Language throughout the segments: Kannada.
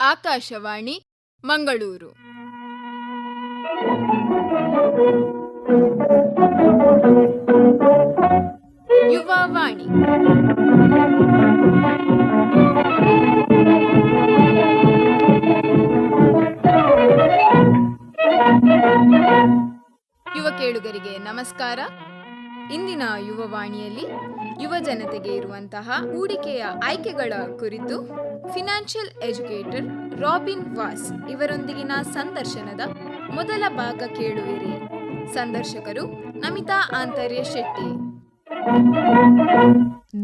ಆಕಾಶವಾಣಿ ಮಂಗಳೂರು. ಯುವವಾಣಿ ಯುವ ಕೇಳುಗರಿಗೆ ನಮಸ್ಕಾರ. ಇಂದಿನ ಯುವವಾಣಿಯಲ್ಲಿ ಯುವ ಜನತೆಗೆ ಇರುವಂತಹ ಹೂಡಿಕೆಯ ಆಯ್ಕೆಗಳ ಕುರಿತು ಫಿನಾನ್ಷಿಯಲ್ ಎಜುಕೇಟರ್ ರಾಬಿನ್ ವಾಸ್ ಇವರೊಂದಿಗಿನ ಸಂದರ್ಶನದ ಮೊದಲ ಭಾಗ ಕೇಳುವಿರಿ. ಸಂದರ್ಶಕರು ನಮಿತಾ ಆಂತರ್ಯ ಶೆಟ್ಟಿ.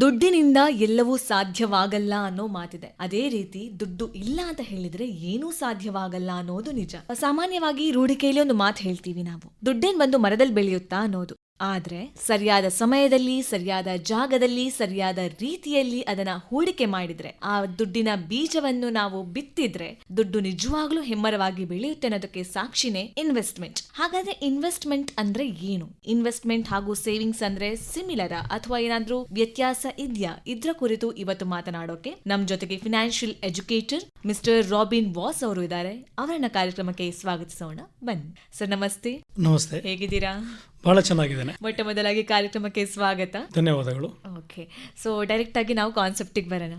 ದುಡ್ಡಿನಿಂದ ಎಲ್ಲವೂ ಸಾಧ್ಯವಾಗಲ್ಲ ಅನ್ನೋ ಮಾತಿದೆ. ಅದೇ ರೀತಿ ದುಡ್ಡು ಇಲ್ಲ ಅಂತ ಹೇಳಿದ್ರೆ ಏನೂ ಸಾಧ್ಯವಾಗಲ್ಲ ಅನ್ನೋದು ನಿಜ. ಸಾಮಾನ್ಯವಾಗಿ ರೂಢಿಕೆಯಲ್ಲಿ ಒಂದು ಮಾತು ಹೇಳ್ತೀವಿ ನಾವು. ದುಡ್ಡೇನ್ ಬಂದು ಮರದಲ್ಲಿ ಬೆಳೆಯುತ್ತಾ ಅನ್ನೋದು. ಆದ್ರೆ ಸರಿಯಾದ ಸಮಯದಲ್ಲಿ ಸರಿಯಾದ ಜಾಗದಲ್ಲಿ ಸರಿಯಾದ ರೀತಿಯಲ್ಲಿ ಅದನ್ನ ಹೂಡಿಕೆ ಮಾಡಿದ್ರೆ ಆ ದುಡ್ಡಿನ ಬೀಜವನ್ನು ನಾವು ಬಿತ್ತಿದ್ರೆ ದುಡ್ಡು ನಿಜವಾಗ್ಲೂ ಹೆಮ್ಮರವಾಗಿ ಬೆಳೆಯುತ್ತೆ ಅನ್ನೋದಕ್ಕೆ ಸಾಕ್ಷಿನೇ ಇನ್ವೆಸ್ಟ್ಮೆಂಟ್ ಹಾಗಾದ್ರೆ ಇನ್ವೆಸ್ಟ್ಮೆಂಟ್ ಅಂದ್ರೆ ಏನು? ಇನ್ವೆಸ್ಟ್ಮೆಂಟ್ ಹಾಗೂ ಸೇವಿಂಗ್ಸ್ ಅಂದ್ರೆ ಸಿಮಿಲರ ಅಥವಾ ಏನಾದ್ರೂ ವ್ಯತ್ಯಾಸ ಇದೆಯಾ? ಇದ್ರ ಕುರಿತು ಇವತ್ತು ಮಾತನಾಡೋಕೆ ನಮ್ ಜೊತೆಗೆ financial educator mister Robin Vaz ಅವರು ಇದ್ದಾರೆ. ಅವರನ್ನ ಕಾರ್ಯಕ್ರಮಕ್ಕೆ ಸ್ವಾಗತಿಸೋಣ. ಬನ್ನಿ. ಸರ್ ನಮಸ್ತೆ. ನಮಸ್ತೆ. ಹೇಗಿದ್ದೀರಾ? ಬಹಳ ಚೆನ್ನಾಗಿದ್ದೇನೆ. ಮೊಟ್ಟ ಮೊದಲಾಗಿ ಕಾರ್ಯಕ್ರಮಕ್ಕೆ ಸ್ವಾಗತ. ಧನ್ಯವಾದಗಳು. ಓಕೆ ಸೊ ಡೈರೆಕ್ಟ್ ಆಗಿ ನಾವು ಕಾನ್ಸೆಪ್ಟಿಗೆ ಬರೋಣ.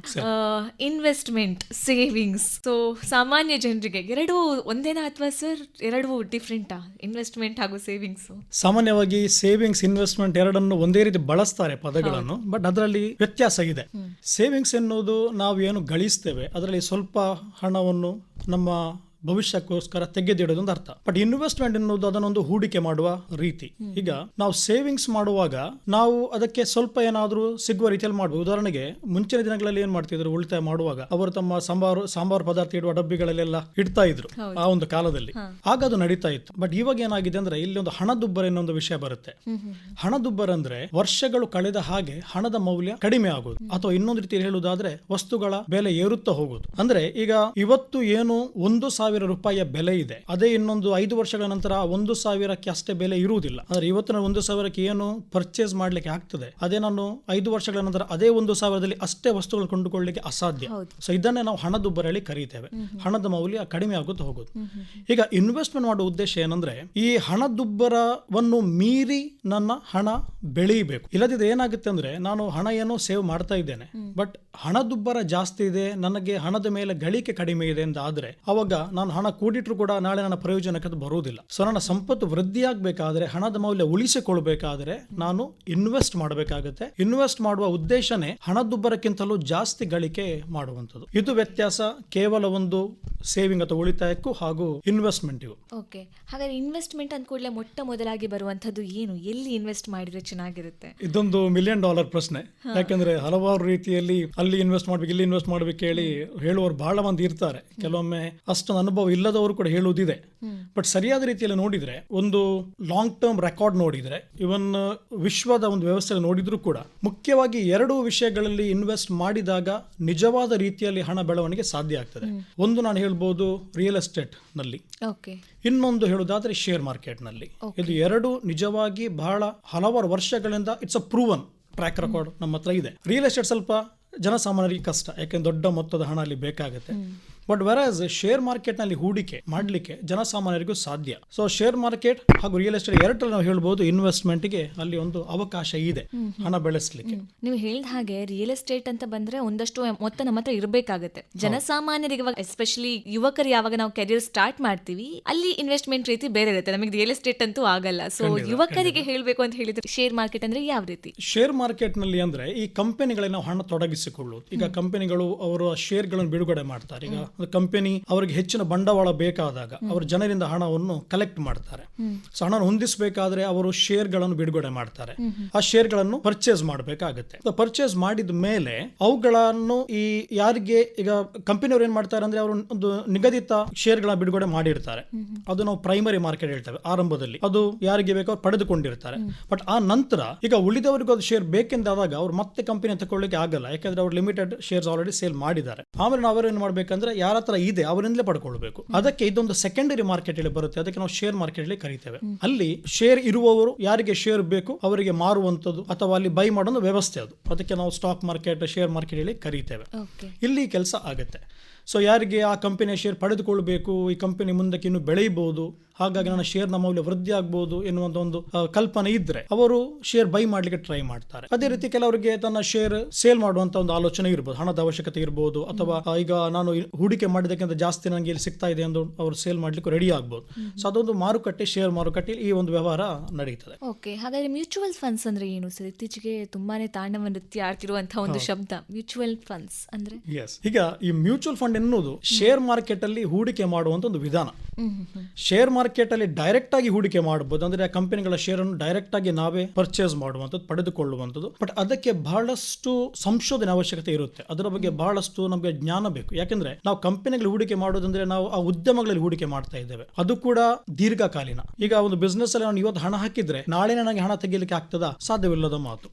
ಇನ್ವೆಸ್ಟ್ಮೆಂಟ್ ಸೇವಿಂಗ್ಸ್ ಸೊ ಸಾಮಾನ್ಯ ಜನರಿಗೆ ಎರಡು ಒಂದೇನಾ ಅಥವಾ ಸರ್ ಎರಡು ಡಿಫ್ರೆಂಟಾ ಇನ್ವೆಸ್ಟ್ಮೆಂಟ್ ಹಾಗೂ ಸೇವಿಂಗ್ಸ್ ಸಾಮಾನ್ಯವಾಗಿ ಸೇವಿಂಗ್ಸ್ ಇನ್ವೆಸ್ಟ್ಮೆಂಟ್ ಎರಡನ್ನು ಒಂದೇ ರೀತಿ ಬಳಸ್ತಾರೆ ಪದಗಳನ್ನು ಬಟ್ ಅದರಲ್ಲಿ ವ್ಯತ್ಯಾಸ ಇದೆ. ಸೇವಿಂಗ್ಸ್ ಎನ್ನುವುದು ನಾವು ಏನು ಗಳಿಸ್ತೇವೆ ಅದರಲ್ಲಿ ಸ್ವಲ್ಪ ಹಣವನ್ನು ನಮ್ಮ ಭವಿಷ್ಯಕ್ಕೋಸ್ಕರ ತೆಗೆದಿಡೋದು ಒಂದು ಅರ್ಥ. ಬಟ್ ಇನ್ವೆಸ್ಟ್ಮೆಂಟ್ ಎನ್ನುವುದು ಅದನ್ನೊಂದು ಹೂಡಿಕೆ ಮಾಡುವ ರೀತಿ. ಈಗ ನಾವು ಸೇವಿಂಗ್ಸ್ ಮಾಡುವಾಗ ನಾವು ಅದಕ್ಕೆ ಸ್ವಲ್ಪ ಏನಾದರೂ ಸಿಗುವ ರೀತಿಯಲ್ಲಿ ಮಾಡಬಹುದು ಉದಾಹರಣೆಗೆ ಮುಂಚಿನ ದಿನಗಳಲ್ಲಿ ಏನ್ ಮಾಡ್ತಿದ್ರು? ಉಳಿತಾಯ ಮಾಡುವಾಗ ಅವರು ತಮ್ಮ ಸಾಂಬಾರು ಸಾಂಬಾರು ಪದಾರ್ಥ ಇಡುವ ಡಬ್ಬಿಗಳಲ್ಲೆಲ್ಲ ಇಡ್ತಾ ಇದ್ರು ಆ ಒಂದು ಕಾಲದಲ್ಲಿ. ಆಗ ಅದು ನಡೀತಾ ಇತ್ತು. ಬಟ್ ಇವಾಗ ಏನಾಗಿದೆ ಅಂದ್ರೆ ಇಲ್ಲಿ ಒಂದು ಹಣದುಬ್ಬರ ಅನ್ನೋ ಒಂದು ವಿಷಯ ಬರುತ್ತೆ. ಹಣದುಬ್ಬರ ಅಂದ್ರೆ ವರ್ಷಗಳು ಕಳೆದ ಹಾಗೆ ಹಣದ ಮೌಲ್ಯ ಕಡಿಮೆ ಆಗೋದು. ಅಥವಾ ಇನ್ನೊಂದು ರೀತಿ ಹೇಳುವುದಾದ್ರೆ ವಸ್ತುಗಳ ಬೆಲೆ ಏರುತ್ತಾ ಹೋಗೋದು. ಅಂದ್ರೆ ಈಗ ಇವತ್ತು ಏನು ಒಂದು ಸಾವಿರ ರೂಪಾಯಿಯ ಬೆಲೆ ಇದೆ. ಅದೇ ಇನ್ನೊಂದು ಐದು ವರ್ಷಗಳ ನಂತರ ಒಂದು ಸಾವಿರಕ್ಕೆ ಅಷ್ಟೇ ಬೆಲೆ ಇರುವುದಿಲ್ಲ. ಅಂದ್ರೆ ಇವತ್ತಿನ ಒಂದು ಸಾವಿರಕ್ಕೆ ಏನು ಪರ್ಚೇಸ್ ಮಾಡ್ಲಿಕ್ಕೆ ಆಗ್ತದೆ? ಅದೇ ನಾನು ಐದು ವರ್ಷಗಳ ನಂತರ ಅದೇ ಒಂದು ಸಾವಿರದಲ್ಲಿ ಅಷ್ಟೇ ವಸ್ತುಗಳು ಕೊಂಡುಕೊಳ್ಳಲಿಕ್ಕೆ ಅಸಾಧ್ಯ. ಸೊ ಇದನ್ನೇ ನಾವು ಹಣದುಬ್ಬರ ಹೇಳಿ ಕರೀತೇವೆ. ಹಣದ ಮೌಲ್ಯ ಕಡಿಮೆ ಆಗುತ್ತಾ ಹೋಗುದು. ಈಗ ಇನ್ವೆಸ್ಟ್ಮೆಂಟ್ ಮಾಡುವ ಉದ್ದೇಶ ಏನಂದ್ರೆ ಈ ಹಣದುಬ್ಬರವನ್ನು ಮೀರಿ ನನ್ನ ಹಣ ಬೆಳೆಯಬೇಕು. ಇಲ್ಲದಿದ್ರೆ ಏನಾಗುತ್ತೆ ಅಂದ್ರೆ ನಾನು ಹಣ ಏನು ಸೇವ್ ಮಾಡ್ತಾ ಇದ್ದೇನೆ. ಬಟ್ ಹಣದುಬ್ಬರ ಜಾಸ್ತಿ ಇದೆ ನನಗೆ ಹಣದ ಮೇಲೆ ಗಳಿಕೆ ಕಡಿಮೆ ಇದೆ ಅಂತ ಆದ್ರೆ ಅವಾಗ ನಾನು ಹಣ ಕೂಡಿಟ್ರು ಕೂಡ ನಾಳೆ ನನ್ನ ಪ್ರಯೋಜನಕ್ಕೆ ಅದು ಬರುವುದಿಲ್ಲ ಸೊ ನನ್ನ ಸಂಪತ್ತು ವೃದ್ಧಿಯಾಗಬೇಕಾದ್ರೆ ಹಣದ ಮೌಲ್ಯ ಉಳಿಸಿಕೊಳ್ಬೇಕಾದ್ರೆ ನಾನು ಇನ್ವೆಸ್ಟ್ ಮಾಡಬೇಕಾಗುತ್ತೆ. ಇನ್ವೆಸ್ಟ್ ಮಾಡುವ ಉದ್ದೇಶನೇ ಹಣದುಬ್ಬರಕ್ಕಿಂತಲೂ ಜಾಸ್ತಿ ಗಳಿಕೆ ಮಾಡುವಂಥದ್ದು. ಇದು ವ್ಯತ್ಯಾಸ ಕೇವಲ ಒಂದು ಸೇವಿಂಗ್ ಅಥವಾ ಉಳಿತಾಯಕ್ಕೂ ಹಾಗೂ ಇನ್ವೆಸ್ಟ್ಮೆಂಟ್ಗೂ ಓಕೆ ಹಾಗಾದ್ರೆ ಇನ್ವೆಸ್ಟ್ಮೆಂಟ್ ಅಂದ ಕೂಡಲೇ ಮೊಟ್ಟ ಮೊದಲಾಗಿ ಬರುವಂತದ್ದು ಏನು? ಎಲ್ಲಿ ಇನ್ವೆಸ್ಟ್ ಮಾಡಿದ್ರೆ ಚೆನ್ನಾಗಿರುತ್ತೆ? ಇದೊಂದು ಮಿಲಿಯನ್ ಡಾಲರ್ ಪ್ರಶ್ನೆ. ಯಾಕಂದ್ರೆ ಹಲವಾರು ರೀತಿಯಲ್ಲಿ ಅಲ್ಲಿ ಇನ್ವೆಸ್ಟ್ ಮಾಡ್ಬೇಕು ಇಲ್ಲಿ ಇನ್ವೆಸ್ಟ್ ಮಾಡ್ಬೇಕು ಹೇಳಿ ಹೇಳುವವರು ಬಹಳ ಮಂದಿ ಇರ್ತಾರೆ. ಕೆಲವೊಮ್ಮೆ ಅಷ್ಟೊಂದು ಅನುಭವ ಇಲ್ಲದವರು ಕೂಡ ಹೇಳುವುದಿದೆ. ಬಟ್ ಸರಿಯಾದ ರೀತಿಯಲ್ಲಿ ನೋಡಿದ್ರೆ ಒಂದು ಲಾಂಗ್ ಟರ್ಮ್ ರೆಕಾರ್ಡ್ ನೋಡಿದ್ರೆ ಇವನ್ ವಿಶ್ವದ ಒಂದು ವ್ಯವಸ್ಥೆ ನೋಡಿದ್ರು ಕೂಡ ಮುಖ್ಯವಾಗಿ ಎರಡು ವಿಷಯಗಳಲ್ಲಿ ಇನ್ವೆಸ್ಟ್ ಮಾಡಿದಾಗ ನಿಜವಾದ ರೀತಿಯಲ್ಲಿ ಹಣ ಬೆಳವಣಿಗೆ ಸಾಧ್ಯ ಆಗ್ತದೆ. ಒಂದು ನಾನು ಹೇಳ್ಬೋದು ರಿಯಲ್ ಎಸ್ಟೇಟ್ನಲ್ಲಿ. ಇನ್ನೊಂದು ಹೇಳುವುದಾದ್ರೆ ಶೇರ್ ಮಾರ್ಕೆಟ್ನಲ್ಲಿ. ಇದು ಎರಡು ನಿಜವಾಗಿ ಬಹಳ ಹಲವಾರು ವರ್ಷಗಳಿಂದ it's a proven track record ನಮ್ಮ ಹತ್ರ ಇದೆ. ರಿಯಲ್ ಎಸ್ಟೇಟ್ ಸ್ವಲ್ಪ ಜನಸಾಮಾನ್ಯರಿಗೆ ಕಷ್ಟ ಯಾಕೆಂದ್ರೆ ದೊಡ್ಡ ಮೊತ್ತದ ಹಣ ಅಲ್ಲಿ ಬೇಕಾಗುತ್ತೆ. ಬಟ್ ವೆರಾಸ್ ಶೇರ್ ಮಾರ್ಕೆಟ್ನಲ್ಲಿ ಹೂಡಿಕೆ ಮಾಡಲಿಕ್ಕೆ ಜನಸಾಮಾನ್ಯರಿಗೂ ಸಾಧ್ಯ. ಸೊ ಶೇರ್ ಮಾರ್ಕೆಟ್ ಹಾಗೂ ರಿಯಲ್ ಎಸ್ಟೇಟ್ ಎರಡರಲ್ಲಿ ನಾವು ಹೇಳ್ಬೋದು ಇನ್ವೆಸ್ಟ್ಮೆಂಟ್ಗೆ ಅಲ್ಲಿ ಒಂದು ಅವಕಾಶ ಇದೆ ಹಣ ಬೆಳೆಸಲಿಕ್ಕೆ. ನೀವು ಹೇಳಿದ ಹಾಗೆ ರಿಯಲ್ ಎಸ್ಟೇಟ್ ಅಂತ ಬಂದ್ರೆ ಒಂದಷ್ಟು ಮೊತ್ತ ನಮ್ಮ ಹತ್ರ ಇರಬೇಕಾಗುತ್ತೆ. ಜನಸಾಮಾನ್ಯರಿಗೆ ಎಸ್ಪೆಷಲಿ ಯುವಕರು ಯಾವಾಗ ನಾವು ಕೆರಿಯರ್ ಸ್ಟಾರ್ಟ್ ಮಾಡ್ತೀವಿ ಅಲ್ಲಿ ಇನ್ವೆಸ್ಟ್ಮೆಂಟ್ ರೀತಿ ಬೇರೆ ಇರುತ್ತೆ. ನಮಗೆ ರಿಯಲ್ ಎಸ್ಟೇಟ್ ಅಂತೂ ಆಗಲ್ಲ. ಸೊ ಯುವಕರಿಗೆ ಹೇಳಬೇಕು ಅಂತ ಹೇಳಿದ್ರೆ ಶೇರ್ ಮಾರ್ಕೆಟ್ ಅಂದ್ರೆ ಯಾವ ರೀತಿ? ಶೇರ್ ಮಾರ್ಕೆಟ್ನಲ್ಲಿ ಅಂದ್ರೆ ಈ ಕಂಪನಿಗಳಿಗೆ ನಾವು ಹಣ ತೊಡಗಿಸಿಕೊಳ್ಳುವುದು. ಈಗ ಕಂಪನಿಗಳು ಅವರ ಶೇರ್ಗಳನ್ನು ಬಿಡುಗಡೆ ಮಾಡ್ತಾರೆ. ಈಗ ಕಂಪನಿ ಅವರಿಗೆ ಹೆಚ್ಚಿನ ಬಂಡವಾಳ ಬೇಕಾದಾಗ ಅವರು ಜನರಿಂದ ಹಣವನ್ನು ಕಲೆಕ್ಟ್ ಮಾಡ್ತಾರೆ. ಸೊ ಹಣ ಹೊಂದಿಸಬೇಕಾದ್ರೆ ಅವರು ಶೇರ್ಗಳನ್ನು ಬಿಡುಗಡೆ ಮಾಡ್ತಾರೆ. ಆ ಶೇರ್ಗಳನ್ನು ಪರ್ಚೇಸ್ ಮಾಡಬೇಕಾಗುತ್ತೆ. ಪರ್ಚೇಸ್ ಮಾಡಿದ ಮೇಲೆ ಅವುಗಳನ್ನು ಈ ಯಾರಿಗೆ ಈಗ ಕಂಪನಿಯವರು ಏನ್ ಮಾಡ್ತಾರೆ ಅಂದ್ರೆ ಅವರು ಒಂದು ನಿಗದಿತ ಶೇರ್ಗಳನ್ನ ಬಿಡುಗಡೆ ಮಾಡಿರ್ತಾರೆ. ಅದು ನಾವು ಪ್ರೈಮರಿ ಮಾರ್ಕೆಟ್ ಹೇಳ್ತೇವೆ ಆರಂಭದಲ್ಲಿ. ಅದು ಯಾರಿಗೆ ಬೇಕೋ ಅವ್ರು ಪಡೆದುಕೊಂಡಿರ್ತಾರೆ. ಬಟ್ ಆ ನಂತರ ಈಗ ಉಳಿದವರಿಗೂ ಅದು ಶೇರ್ ಬೇಕೆಂದಾದಾಗ ಅವ್ರು ಮತ್ತೆ ಕಂಪನಿ ತಗೊಳ್ಳಿಕ್ಕೆ ಆಗಲ್ಲ. ಯಾಕಂದ್ರೆ ಅವ್ರು ಲಿಮಿಟೆಡ್ ಶೇರ್ಸ್ ಆಲ್ರೆಡಿ ಸೇಲ್ ಮಾಡಿದ್ದಾರೆ. ಆಮೇಲೆ ನಾವು ಏನ್ ಮಾಡ್ಬೇಕಂದ್ರೆ ಯಾರ ಹತ್ರ ಇದೆ ಅವರಿಂದಲೇ ಪಡ್ಕೊಳ್ಬೇಕು. ಅದಕ್ಕೆ ಇದೊಂದು ಸೆಕೆಂಡರಿ ಮಾರ್ಕೆಟ್ ಅಲ್ಲಿ ಬರುತ್ತೆ. ಅದಕ್ಕೆ ನಾವು ಶೇರ್ ಮಾರ್ಕೆಟ್ ಅಲ್ಲಿ ಕರಿತೇವೆ. ಅಲ್ಲಿ ಶೇರ್ ಇರುವವರು ಯಾರಿಗೆ ಶೇರ್ ಬೇಕು ಅವರಿಗೆ ಮಾರುವಂತದ್ದು ಅಥವಾ ಅಲ್ಲಿ ಬೈ ಮಾಡೋ ವ್ಯವಸ್ಥೆ ಅದು. ಅದಕ್ಕೆ ನಾವು ಸ್ಟಾಕ್ ಮಾರ್ಕೆಟ್ ಶೇರ್ ಮಾರ್ಕೆಟ್ ಅಲ್ಲಿ ಕರೀತೇವೆ. ಇಲ್ಲಿ ಕೆಲಸ ಆಗುತ್ತೆ. ಸೊ ಯಾರಿಗೆ ಆ ಕಂಪನಿಯ ಶೇರ್ ಪಡೆದುಕೊಳ್ಬೇಕು ಈ ಕಂಪನಿ ಮುಂದಕ್ಕೆ ಇನ್ನು ಬೆಳೆಯಬಹುದು ಹಾಗಾಗಿ ನನ್ನ ಶೇರ್ನ ಮೌಲ್ಯ ವೃದ್ಧಿ ಆಗ್ಬೋದು ಎನ್ನುವಂತ ಒಂದು ಕಲ್ಪನೆ ಇದ್ರೆ ಅವರು ಶೇರ್ ಬೈ ಮಾಡ್ಲಿಕ್ಕೆ ಟ್ರೈ ಮಾಡ್ತಾರೆ. ಅದೇ ರೀತಿ ಕೆಲವರಿಗೆ ತನ್ನ ಶೇರ್ ಸೇಲ್ ಮಾಡುವಂತ ಒಂದು ಆಲೋಚನೆ ಇರ್ಬೋದು ಹಣದ ಅವಶ್ಯಕತೆ ಇರ್ಬೋದು ಅಥವಾ ಈಗ ನಾನು ಹೂಡಿಕೆ ಮಾಡಿದಕ್ಕಿಂತ ಜಾಸ್ತಿ ನನಗೆ ಇಲ್ಲಿ ಸಿಗ್ತಾ ಇದೆ ಎಂದು ಅವರು ಸೇಲ್ ಮಾಡ್ಲಿಕ್ಕೆ ರೆಡಿ ಆಗ್ಬೋದು. ಸೊ ಅದೊಂದು ಮಾರುಕಟ್ಟೆ ಶೇರ್ ಮಾರುಕಟ್ಟೆ ಈ ಒಂದು ವ್ಯವಹಾರ ನಡೀತದೆ. ಓಕೆ ಹಾಗಾದ್ರೆ ಮ್ಯೂಚುವಲ್ ಫಂಡ್ಸ್ ಅಂದ್ರೆ ಏನು ಸರ್? ಇತ್ತೀಚೆಗೆ ತುಂಬಾನೇ ತಾಂಡವ ನೃತ್ಯ ಆಡ್ತಿರುವಂತಹ ಒಂದು ಶಬ್ದ ಮ್ಯೂಚುವಲ್ ಫಂಡ್ಸ್ ಅಂದ್ರೆ? ಈಗ ಈ ಮ್ಯೂಚುವಲ್ ಫಂಡ್ ಎನ್ನುವುದು ಶೇರ್ ಮಾರ್ಕೆಟ್ ಅಲ್ಲಿ ಹೂಡಿಕೆ ಮಾಡುವಂತ ಒಂದು ವಿಧಾನ. ಶೇರ್ ಮಾರ್ಕೆಟ್ ಅಲ್ಲಿ ಡೈರೆಕ್ಟ್ ಆಗಿ ಹೂಡಿಕೆ ಮಾಡಬಹುದು ಅಂದ್ರೆ ಆ ಕಂಪನಿಗಳ ಶೇರ್ ಅನ್ನು ಡೈರೆಕ್ಟ್ ಆಗಿ ನಾವೇ ಪರ್ಚೇಸ್ ಮಾಡುವಂಥದ್ದು ಪಡೆದುಕೊಳ್ಳುವಂಥದ್ದು. ಬಟ್ ಅದಕ್ಕೆ ಬಹಳಷ್ಟು ಸಂಶೋಧನೆ ಅವಶ್ಯಕತೆ ಇರುತ್ತೆ. ಅದರ ಬಗ್ಗೆ ಬಹಳಷ್ಟು ನಮಗೆ ಜ್ಞಾನ ಬೇಕು. ಯಾಕಂದ್ರೆ ನಾವು ಕಂಪನಿಗಳು ಹೂಡಿಕೆ ಮಾಡೋದಂದ್ರೆ ನಾವು ಆ ಉದ್ಯಮಗಳಲ್ಲಿ ಹೂಡಿಕೆ ಮಾಡ್ತಾ ಇದ್ದೇವೆ. ಅದು ಕೂಡ ದೀರ್ಘಕಾಲೀನ. ಈಗ ಒಂದು ಬಿಸ್ನೆಸ್ ಅಲ್ಲಿ ನಾನು ಇವತ್ತು ಹಣ ಹಾಕಿದ್ರೆ ನಾಳೆ ನನಗೆ ಹಣ ತೆಗಿಲಿಕ್ಕೆ ಆಗ್ತದ? ಸಾಧ್ಯವಿಲ್ಲದ ಮಾತು.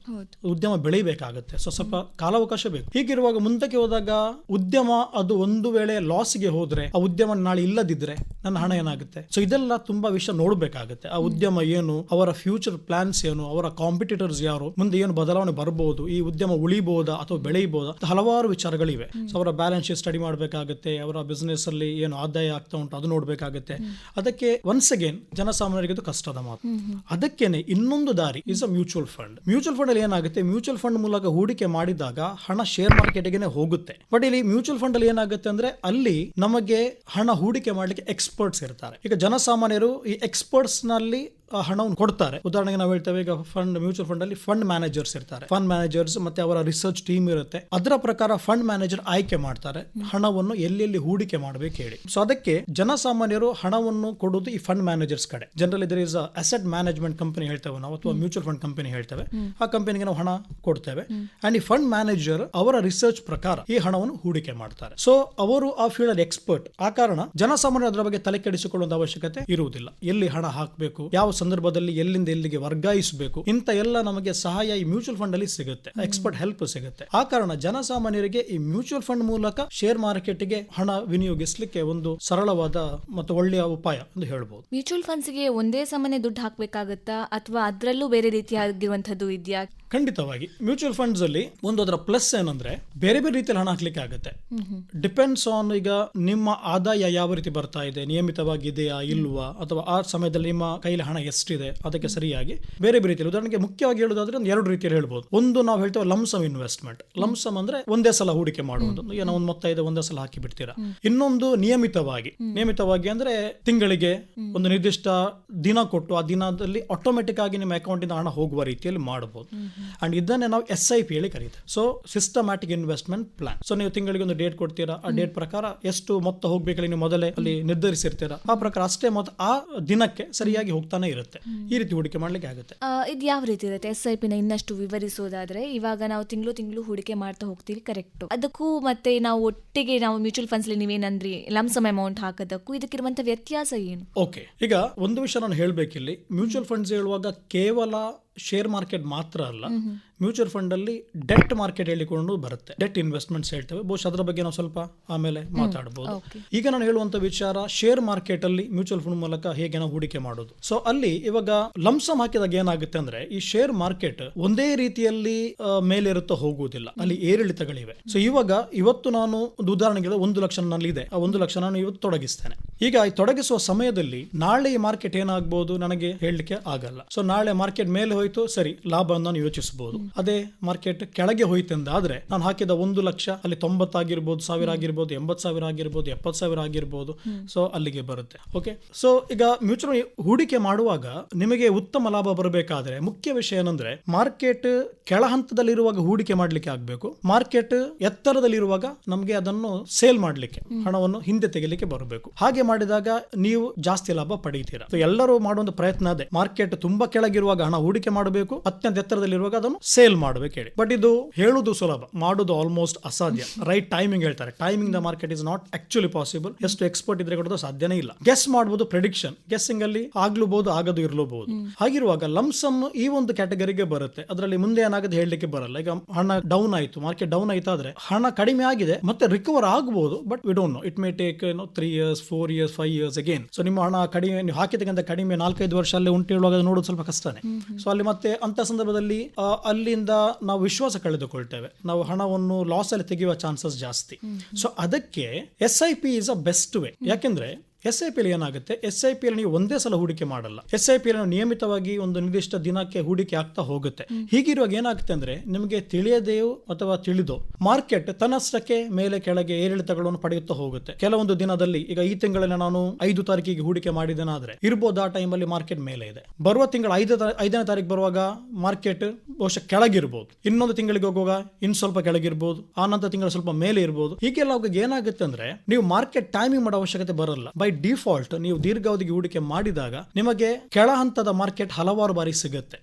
ಉದ್ಯಮ ಬೆಳಿಬೇಕಾಗುತ್ತೆ. ಸೊ ಸ್ವಲ್ಪ ಕಾಲಾವಕಾಶ ಬೇಕು. ಹೀಗಿರುವಾಗ ಮುಂದಕ್ಕೆ ಹೋದಾಗ ಉದ್ಯಮ ಅದು ಒಂದು ವೇಳೆ ಲಾಸ್ಗೆ ಹೋದ್ರೆ ಆ ಉದ್ಯಮ ನಾಳೆ ಇಲ್ಲದಿದ್ರೆ ನನ್ನ ಹಣ ಏನಾಗುತ್ತೆ? ಸೊ ಇದೆಲ್ಲ ತುಂಬಾ ವಿಷಯ ನೋಡ್ಬೇಕಾಗುತ್ತೆ. ಆ ಉದ್ಯಮ ಏನು? ಅವರ ಫ್ಯೂಚರ್ ಪ್ಲಾನ್ಸ್ ಏನು? ಅವರ ಕಾಂಪಿಟೇಟರ್ಸ್ ಯಾರು? ಮುಂದೆ ಏನು ಬದಲಾವಣೆ ಬರಬಹುದು ಈ ಉದ್ಯಮ ಉಳಿಬಹುದಾ ಅಥವಾ ಬೆಳೆಯಬಹುದಾ? ಹಲವಾರು ವಿಚಾರಗಳಿವೆ. ಸೊ ಅವರ ಬ್ಯಾಲೆನ್ಸ್ ಶೀಟ್ ಸ್ಟಡಿ ಮಾಡಬೇಕಾಗುತ್ತೆ. ಅವರ ಬಿಸ್ನೆಸ್ ಅಲ್ಲಿ ಏನು ಆದಾಯ ಆಗ್ತಾ ಉಂಟು ಅದು ನೋಡ್ಬೇಕಾಗುತ್ತೆ. ಅದಕ್ಕೆ ಒನ್ಸ್ ಅಗೇನ್ ಜನಸಾಮಾನ್ಯರಿಗೆ ಕಷ್ಟದ ಮಾತು. ಅದಕ್ಕೇನೆ ಇನ್ನೊಂದು ದಾರಿ is a mutual fund mutual fund ಅಲ್ಲಿ ಏನಾಗುತ್ತೆ? ಮ್ಯೂಚುವಲ್ ಫಂಡ್ ಮೂಲಕ ಹೂಡಿಕೆ ಮಾಡಿದಾಗ ಹಣ ಶೇರ್ ಮಾರ್ಕೆಟ್ಗೆ ಹೋಗುತ್ತೆ. ಬಟ್ ಇಲ್ಲಿ ಮ್ಯೂಚುವಲ್ ಫಂಡ್ ಅಲ್ಲಿ ಏನಾಗುತ್ತೆ? ಅಂದ್ರೆ ಅಲ್ಲಿ ನಮಗೆ ಹಣ ಹೂಡಿಕೆ ಮಾಡಲಿಕ್ಕೆ ಎಕ್ಸ್ಪರ್ಟ್ಸ್ ಇರ್ತಾರೆ. ಈಗ ಜನಸಾಮಾನ್ಯರು ಈ ಎಕ್ಸ್ಪರ್ಟ್ಸ್ನಲ್ಲಿ ಆ ಹಣವನ್ನು ಕೊಡ್ತಾರೆ. ಉದಾಹರಣೆಗೆ ನಾವು ಹೇಳ್ತೇವೆ, ಈಗ ಫಂಡ್ ಮ್ಯೂಚುವಲ್ ಫಂಡ್ ಅಲ್ಲಿ ಫಂಡ್ ಮ್ಯಾನೇಜರ್ಸ್ ಇರ್ತಾರೆ. ಫಂಡ್ ಮ್ಯಾನೇಜರ್ಸ್ ಮತ್ತೆ ಅವರ ರಿಸರ್ಚ್ ಟೀಮ್ ಇರುತ್ತೆ. ಅದರ ಪ್ರಕಾರ ಫಂಡ್ ಮ್ಯಾನೇಜರ್ ಆಯ್ಕೆ ಮಾಡ್ತಾರೆ. ಹಣವನ್ನು ಎಲ್ಲೆಲ್ಲಿ ಹೂಡಿಕೆ ಮಾಡಬೇಕು ಹೇಳಿ. ಸೊ ಅದಕ್ಕೆ ಜನಸಾಮಾನ್ಯರು ಹಣವನ್ನು ಕೊಡುವುದು ಈ ಫಂಡ್ ಮ್ಯಾನೇಜರ್ಸ್ ಕಡೆ. ಜನರಲ್ ಇದರ ಇಸ್ ಅಸೆಟ್ ಮ್ಯಾನೇಜ್ಮೆಂಟ್ ಕಂಪನಿ ಹೇಳ್ತೇವೆ ನಾವು, ಅಥವಾ ಮ್ಯೂಚುವಲ್ ಫಂಡ್ ಕಂಪನಿ ಹೇಳ್ತೇವೆ. ಆ ಕಂಪನಿಗೆ ನಾವು ಹಣ ಕೊಡ್ತೇವೆ. ಅಂಡ್ ಈ ಫಂಡ್ ಮ್ಯಾನೇಜರ್ ಅವರ ರಿಸರ್ಚ್ ಪ್ರಕಾರ ಈ ಹಣವನ್ನು ಹೂಡಿಕೆ ಮಾಡ್ತಾರೆ. ಸೊ ಅವರು ಆ ಫೀಲ್ಡ್ ಅಲ್ಲಿ ಎಕ್ಸ್ಪರ್ಟ್ ಆ ಕಾರಣ ಜನಸಾಮಾನ್ಯರು ಅದರ ಬಗ್ಗೆ ತಲೆ ಕೆಡಿಸಿಕೊಳ್ಳುವ ಅವಶ್ಯಕತೆ ಇರುವುದಿಲ್ಲ. ಎಲ್ಲಿ ಹಣ ಹಾಕಬೇಕು, ಯಾವ ಸಂದರ್ಭದಲ್ಲಿ ಎಲ್ಲಿಂದ ಎಲ್ಲಿಗೆ ವರ್ಗಾಯಿಸಬೇಕು, ಇಂಥ ಎಲ್ಲ ನಮಗೆ ಸಹಾಯ ಈ ಮ್ಯೂಚುವಲ್ ಫಂಡ್ ಅಲ್ಲಿ ಸಿಗುತ್ತೆ ಎಕ್ಸ್ಪರ್ಟ್ ಹೆಲ್ಪ್ ಸಿಗುತ್ತೆ. ಆ ಕಾರಣ ಜನಸಾಮಾನ್ಯರಿಗೆ ಈ ಮ್ಯೂಚುವಲ್ ಫಂಡ್ ಮೂಲಕ ಶೇರ್ ಮಾರ್ಕೆಟ್ಗೆ ಹಣ ವಿನಿಯೋಗಿಸಲಿಕ್ಕೆ ಒಂದು ಸರಳವಾದ ಮತ್ತು ಒಳ್ಳೆಯ ಉಪಾಯ ಎಂದು ಹೇಳ್ಬೋದು. ಮ್ಯೂಚುವಲ್ ಫಂಡ್ಸ್ಗೆ ಒಂದೇ ಸಮನೆ ದುಡ್ಡು ಹಾಕಬೇಕಾಗತ್ತಾ, ಅಥವಾ ಅದರಲ್ಲೂ ಬೇರೆ ರೀತಿಯಾಗಿರುವಂತದ್ದು ಇದೆಯಾ? ಖಂಡಿತವಾಗಿ. ಮ್ಯೂಚುವಲ್ ಫಂಡ್ಸ್ ಅಲ್ಲಿ ಒಂದು ಅದರ ಪ್ಲಸ್ ಏನಂದ್ರೆ ಬೇರೆ ಬೇರೆ ರೀತಿಯಲ್ಲಿ ಹಣ ಹಾಕ್ಲಿಕ್ಕೆ ಆಗುತ್ತೆ ಡಿಪೆಂಡ್ಸ್ ಆನ್ ಈಗ ನಿಮ್ಮ ಆದಾಯ ಯಾವ ರೀತಿ ಬರ್ತಾ ಇದೆ ನಿಯಮಿತವಾಗಿ ಇದೆಯಾ ಇಲ್ವಾ ಅಥವಾ ಆ ಸಮಯದಲ್ಲಿ ನಿಮ್ಮ ಕೈಲಿ ಹಣ ಎಷ್ಟಿದೆ ಅದಕ್ಕೆ ಸರಿಯಾಗಿ ಬೇರೆ ಬೇರೆ ರೀತಿಯಲ್ಲಿ ಉದಾಹರಣೆಗೆ ಮುಖ್ಯವಾಗಿ ಹೇಳೋದಾದ್ರೆ ಒಂದು ಎರಡು ರೀತಿಯಲ್ಲಿ ಹೇಳ್ಬೋದು. ಒಂದು ನಾವು ಹೇಳ್ತೇವೆ ಲಮ್ಸಮ್ ಇನ್ವೆಸ್ಟ್ಮೆಂಟ್ ಲಂಸಮ್ ಅಂದ್ರೆ ಒಂದೇ ಸಲ ಹೂಡಿಕೆ ಮಾಡುವುದು. ಏನೋ ಒಂದು ಮೊತ್ತ ಇದೆ ಒಂದೇ ಸಲ ಹಾಕಿ ಬಿಡ್ತೀರಾ ಇನ್ನೊಂದು ನಿಯಮಿತವಾಗಿ. ನಿಯಮಿತವಾಗಿ ಅಂದ್ರೆ ತಿಂಗಳಿಗೆ ಒಂದು ನಿರ್ದಿಷ್ಟ ದಿನ ಕೊಟ್ಟು ಆ ದಿನದಲ್ಲಿ ಆಟೋಮೆಟಿಕ್ ಆಗಿ ನಿಮ್ಮ ಅಕೌಂಟ್ ಇಂದ ಹಣ ಹೋಗುವ ರೀತಿಯಲ್ಲಿ ಮಾಡಬಹುದು ಅಂಡ್ ಇದನ್ನೇ ನಾವು ಎಸ್ ಐ ಪಿ ಹೇಳಿ ಕರೀತೇವೆ. So systematic investment plan so ನೀವು ತಿಂಗಳಿಗೆ ಒಂದು ಡೇಟ್ ಕೊಡ್ತೀರಾ? ಆ ಡೇಟ್ ಪ್ರಕಾರ ಎಷ್ಟು ಮೊತ್ತ ಹೋಗ್ಬೇಕಲ್ಲಿ ನೀವು ಮೊದಲೇ ಅಲ್ಲಿ ನಿರ್ಧರಿಸಿರ್ತೀರಾ? ಆ ಪ್ರಕಾರ ಅಷ್ಟೇ ಮೊತ್ತ ಆ ದಿನಕ್ಕೆ ಸರಿಯಾಗಿ ಹೋಗ್ತಾನೆ ಇರುತ್ತೆ. ಈ ರೀತಿ ಹೂಡಿಕೆ ಮಾಡ್ಲಿಕ್ಕೆ ಆಗುತ್ತೆ. ಇದು ಯಾವ ರೀತಿ ಇರುತ್ತೆ? ಎಸ್ ಐ ಪಿನ ಇನ್ನಷ್ಟು ವಿವರಿಸೋದಾದ್ರೆ ಇವಾಗ ನಾವು ತಿಂಗಳು ತಿಂಗಳು ಹೂಡಿಕೆ ಮಾಡ್ತಾ ಹೋಗ್ತೀವಿ ಕರೆಕ್ಟ್ ಅದಕ್ಕೂ ಮತ್ತೆ ನಾವು ಒಟ್ಟಿಗೆ ನಾವು ಮ್ಯೂಚುವಲ್ ಫಂಡ್ಸ್ ನೀವೇನಂದ್ರಿ? ಲಮ್ಸಮ್ ಅಮೌಂಟ್ ಹಾಕೋದಕ್ಕೂ ಇದಕ್ಕಿರುವಂತ ವ್ಯತ್ಯಾಸ ಏನು? ಓಕೆ ಈಗ ಒಂದು ವಿಷಯ ನಾನು ಹೇಳಬೇಕಿಲ್ಲಿ. ಮ್ಯೂಚುವಲ್ ಫಂಡ್ಸ್ ಹೇಳುವಾಗ ಕೇವಲ ಶೇರ್ ಮಾರ್ಕೆಟ್ ಮಾತ್ರ ಅಲ್ಲ. ಮ್ಯೂಚುವಲ್ ಫಂಡಲ್ಲಿ ಅಲ್ಲಿ ಡೆಟ್ ಮಾರ್ಕೆಟ್ ಹೇಳಿಕೊಂಡು ಬರುತ್ತೆ. ಡೆಟ್ ಇನ್ವೆಸ್ಟ್ಮೆಂಟ್ಸ್ ಹೇಳ್ತೇವೆ. ಬಹುಶಃ ಅದರ ಬಗ್ಗೆ ನಾವು ಸ್ವಲ್ಪ ಆಮೇಲೆ ಮಾತಾಡಬಹುದು ಈಗ ನಾನು ಹೇಳುವಂತ ವಿಚಾರ ಶೇರ್ ಮಾರ್ಕೆಟ್ ಅಲ್ಲಿ ಮ್ಯೂಚುವಲ್ ಫಂಡ್ ಮೂಲಕ ಹೇಗೆ ನಾವು ಹೂಡಿಕೆ ಮಾಡೋದು. ಸೊ ಅಲ್ಲಿ ಇವಾಗ ಲಂಸಮ್ ಹಾಕಿದಾಗ ಏನಾಗುತ್ತೆ ಅಂದ್ರೆ ಈ ಶೇರ್ ಮಾರ್ಕೆಟ್ ಒಂದೇ ರೀತಿಯಲ್ಲಿ ಮೇಲೇರುತ್ತಾ ಹೋಗುವುದಿಲ್ಲ. ಅಲ್ಲಿ ಏರಿಳಿತಗಳಿವೆ. ಸೊ ಇವಾಗ ಇವತ್ತು ನಾನು ಒಂದು ಉದಾಹರಣೆಗೆ ಒಂದು ಲಕ್ಷ ನಲ್ಲಿ ಇದೆ. ಆ ಒಂದು ಲಕ್ಷ ನಾನು ಇವತ್ತು ತೊಡಗಿಸ್ತೇನೆ. ಈಗ ಈ ತೊಡಗಿಸುವ ಸಮಯದಲ್ಲಿ ನಾಳೆ ಈ ಮಾರ್ಕೆಟ್ ಏನಾಗಬಹುದು ನನಗೆ ಹೇಳಲಿಕ್ಕೆ ಆಗಲ್ಲ. ಸೊ ನಾಳೆ ಮಾರ್ಕೆಟ್ ಮೇಲೆ ಹೋಯ್ತು. ಸರಿ ಲಾಭ ನಾನು ಯೋಚಿಸಬಹುದು ಅದೇ ಮಾರ್ಕೆಟ್ ಕೆಳಗೆ ಹೋಯ್ತೆಂದಾದ್ರೆ ನಾನು ಹಾಕಿದ ಒಂದು ಲಕ್ಷ ಅಲ್ಲಿ ತೊಂಬತ್ತಾಗಿರ್ಬೋದು ಸಾವಿರ ಆಗಿರ್ಬೋದು ಎಂಬತ್ ಸಾವಿರ ಆಗಿರ್ಬೋದು ಎಪ್ಪತ್ ಸಾವಿರ ಆಗಿರ್ಬೋದು ಸೊ ಅಲ್ಲಿಗೆ ಬರುತ್ತೆ. ಓಕೆ ಸೊ ಈಗ ಮ್ಯೂಚುವಲ್ ಹೂಡಿಕೆ ಮಾಡುವಾಗ ನಿಮಗೆ ಉತ್ತಮ ಲಾಭ ಬರಬೇಕಾದ್ರೆ ಮುಖ್ಯ ವಿಷಯ ಏನಂದ್ರೆ ಮಾರ್ಕೆಟ್ ಕೆಳ ಹಂತದಲ್ಲಿರುವಾಗ ಹೂಡಿಕೆ ಮಾಡ್ಲಿಕ್ಕೆ ಆಗ್ಬೇಕು. ಮಾರ್ಕೆಟ್ ಎತ್ತರದಲ್ಲಿರುವಾಗ ನಮಗೆ ಅದನ್ನು ಸೇಲ್ ಮಾಡ್ಲಿಕ್ಕೆ ಹಣವನ್ನು ಹಿಂದೆ ತೆಗಿಲಿಕ್ಕೆ ಬರಬೇಕು. ಹಾಗೆ ಮಾಡಿದಾಗ ನೀವು ಜಾಸ್ತಿ ಲಾಭ ಪಡೀತೀರಾ. So ಎಲ್ಲರೂ ಮಾಡುವ ಪ್ರಯತ್ನ ಅದೇ. ಮಾರ್ಕೆಟ್ ತುಂಬಾ ಕೆಳಗಿರುವಾಗ ಹಣ ಹೂಡಿಕೆ ಮಾಡಬೇಕು ಅತ್ಯಂತ ಎತ್ತರದಲ್ಲಿರುವಾಗ ಅದನ್ನು ಸೇಲ್ ಮಾಡಬೇಕು ಹೇಳಿ. ಬಟ್ ಇದು ಹೇಳುದು ಸುಲಭ ಮಾಡೋದು ಆಲ್ಮೋಸ್ಟ್ ಅಸಾಧ್ಯ. ರೈಟ್ ಟೈಮಿಂಗ್ ಹೇಳ್ತಾರೆ. Timing the market is not actually possible ಎಷ್ಟು ಎಕ್ಸ್ಪರ್ಟ್ ಇದ್ರೆ ಕೂಡ ಸಾಧ್ಯನೇ ಇಲ್ಲ. ಗೆಸ್ ಮಾಡಬಹುದು ಪ್ರಿಡಿಕ್ಷನ್ ಗೆಸ್ಸಿಂಗ್ ಅಲ್ಲಿ ಆಗ್ಲೂಬಹುದು ಆಗದು ಇರಲೂಬಹುದು ಹಾಗಿರುವಾಗ ಲಂಸಮ್ ಈ ಒಂದು ಕ್ಯಾಟಗರಿಗೆ ಬರುತ್ತೆ. ಅದರಲ್ಲಿ ಮುಂದೆ ಏನಾಗುತ್ತೆ ಹೇಳಲಿಕ್ಕೆ ಬರಲ್ಲ. ಈಗ ಹಣ ಡೌನ್ ಆಯ್ತು ಮಾರ್ಕೆಟ್ ಡೌನ್ ಆಯ್ತಾದ್ರೆ ಹಣ ಕಡಿಮೆ ಆಗಿದೆ ಮತ್ತೆ ರಿಕವರ್ ಆಗಬಹುದು but we don't know it may take three years four years five years again so ನಿಮ್ಮ ಹಣ ಕಡಿಮೆ ನೀವು ಹಾಕಿದಕ್ಕಿಂತ ಕಡಿಮೆ ನಾಲ್ಕೈದು ವರ್ಷ ಅಲ್ಲಿ ಉಂಟು ಹೇಳುವಾಗ ನೋಡೋದು ಸ್ವಲ್ಪ ಕಷ್ಟನೇ. ಸೊ ಅಲ್ಲಿ ಮತ್ತೆ ಅಂತ ಸಂದರ್ಭದಲ್ಲಿ ಅಲ್ಲಿ ಅಲ್ಲಿಂದ ನಾವು ವಿಶ್ವಾಸ ಕಳೆದುಕೊಳ್ತೇವೆ. ನಾವು ಹಣವನ್ನು ಲಾಸ್ ಅಲ್ಲಿ ತೆಗೆಯುವ ಚಾನ್ಸಸ್ ಜಾಸ್ತಿ. ಸೊ ಅದಕ್ಕೆ S I P is a best way ಯಾಕೆಂದ್ರೆ ಎಸ್ ಐ ಪಿ ಏನಾಗುತ್ತೆ? ಎಸ್ ಐ ಪಿ ನೀವು ಒಂದೇ ಸಲ ಹೂಡಿಕೆ ಮಾಡಲ್ಲ. ಎಸ್ ಐ ಪಿ ನಿಯಮಿತವಾಗಿ ಒಂದು ನಿರ್ದಿಷ್ಟ ದಿನಕ್ಕೆ ಹೂಡಿಕೆ ಆಗ್ತಾ ಹೋಗುತ್ತೆ. ಹೀಗಿರುವಾಗ ಏನಾಗುತ್ತೆ ಅಂದ್ರೆ ನಿಮಗೆ ತಿಳಿಯದೆಯೋ ಅಥವಾ ತಿಳಿದೋ ಮಾರ್ಕೆಟ್ ತನ್ನಷ್ಟಕ್ಕೆ ಮೇಲೆ ಕೆಳಗೆ ಏರಿಳಿತಗಳನ್ನು ಪಡೆಯುತ್ತಾ ಹೋಗುತ್ತೆ. ಕೆಲವೊಂದು ದಿನದಲ್ಲಿ ಈಗ ಈ ತಿಂಗಳಲ್ಲಿ ನಾನು ಐದು ತಾರೀಕಿಗೆ ಹೂಡಿಕೆ ಮಾಡಿದನಾದ್ರೆ ಇರ್ಬೋದು ಆ ಟೈಮಲ್ಲಿ ಮಾರ್ಕೆಟ್ ಮೇಲೆ ಇದೆ. ಬರುವ ತಿಂಗಳ ಐದು ಐದನೇ ತಾರೀಕು ಬರುವಾಗ ಮಾರ್ಕೆಟ್ ಬಹುಶಃ ಕೆಳಗಿರ್ಬೋದು. ಇನ್ನೊಂದು ತಿಂಗಳಿಗೆ ಹೋಗುವಾಗ ಇನ್ನು ಸ್ವಲ್ಪ ಕೆಳಗಿರ್ಬೋದು. ಆ ನಂತರ ತಿಂಗಳು ಸ್ವಲ್ಪ ಮೇಲೆ ಇರ್ಬೋದು. ಹೀಗೆಲ್ಲ ಹೋಗಿ ಏನಾಗುತ್ತೆ ಅಂದ್ರೆ ನೀವು ಮಾರ್ಕೆಟ್ ಟೈಮಿಂಗ್ ಮಾಡೋ ಅವಶ್ಯಕತೆ ಬರಲ್ಲ. ಬೈ ಡಿಫಾಲ್ಟ್ ನೀವು ದೀರ್ಘಾವಧಿಗೆ ಹೂಡಿಕೆ ಮಾಡಿದಾಗ ನಿಮಗೆ ಕೆಳ ಹಂತದ ಮಾರ್ಕೆಟ್ ಹಲವಾರು ಬಾರಿ ಸಿಗುತ್ತೆ.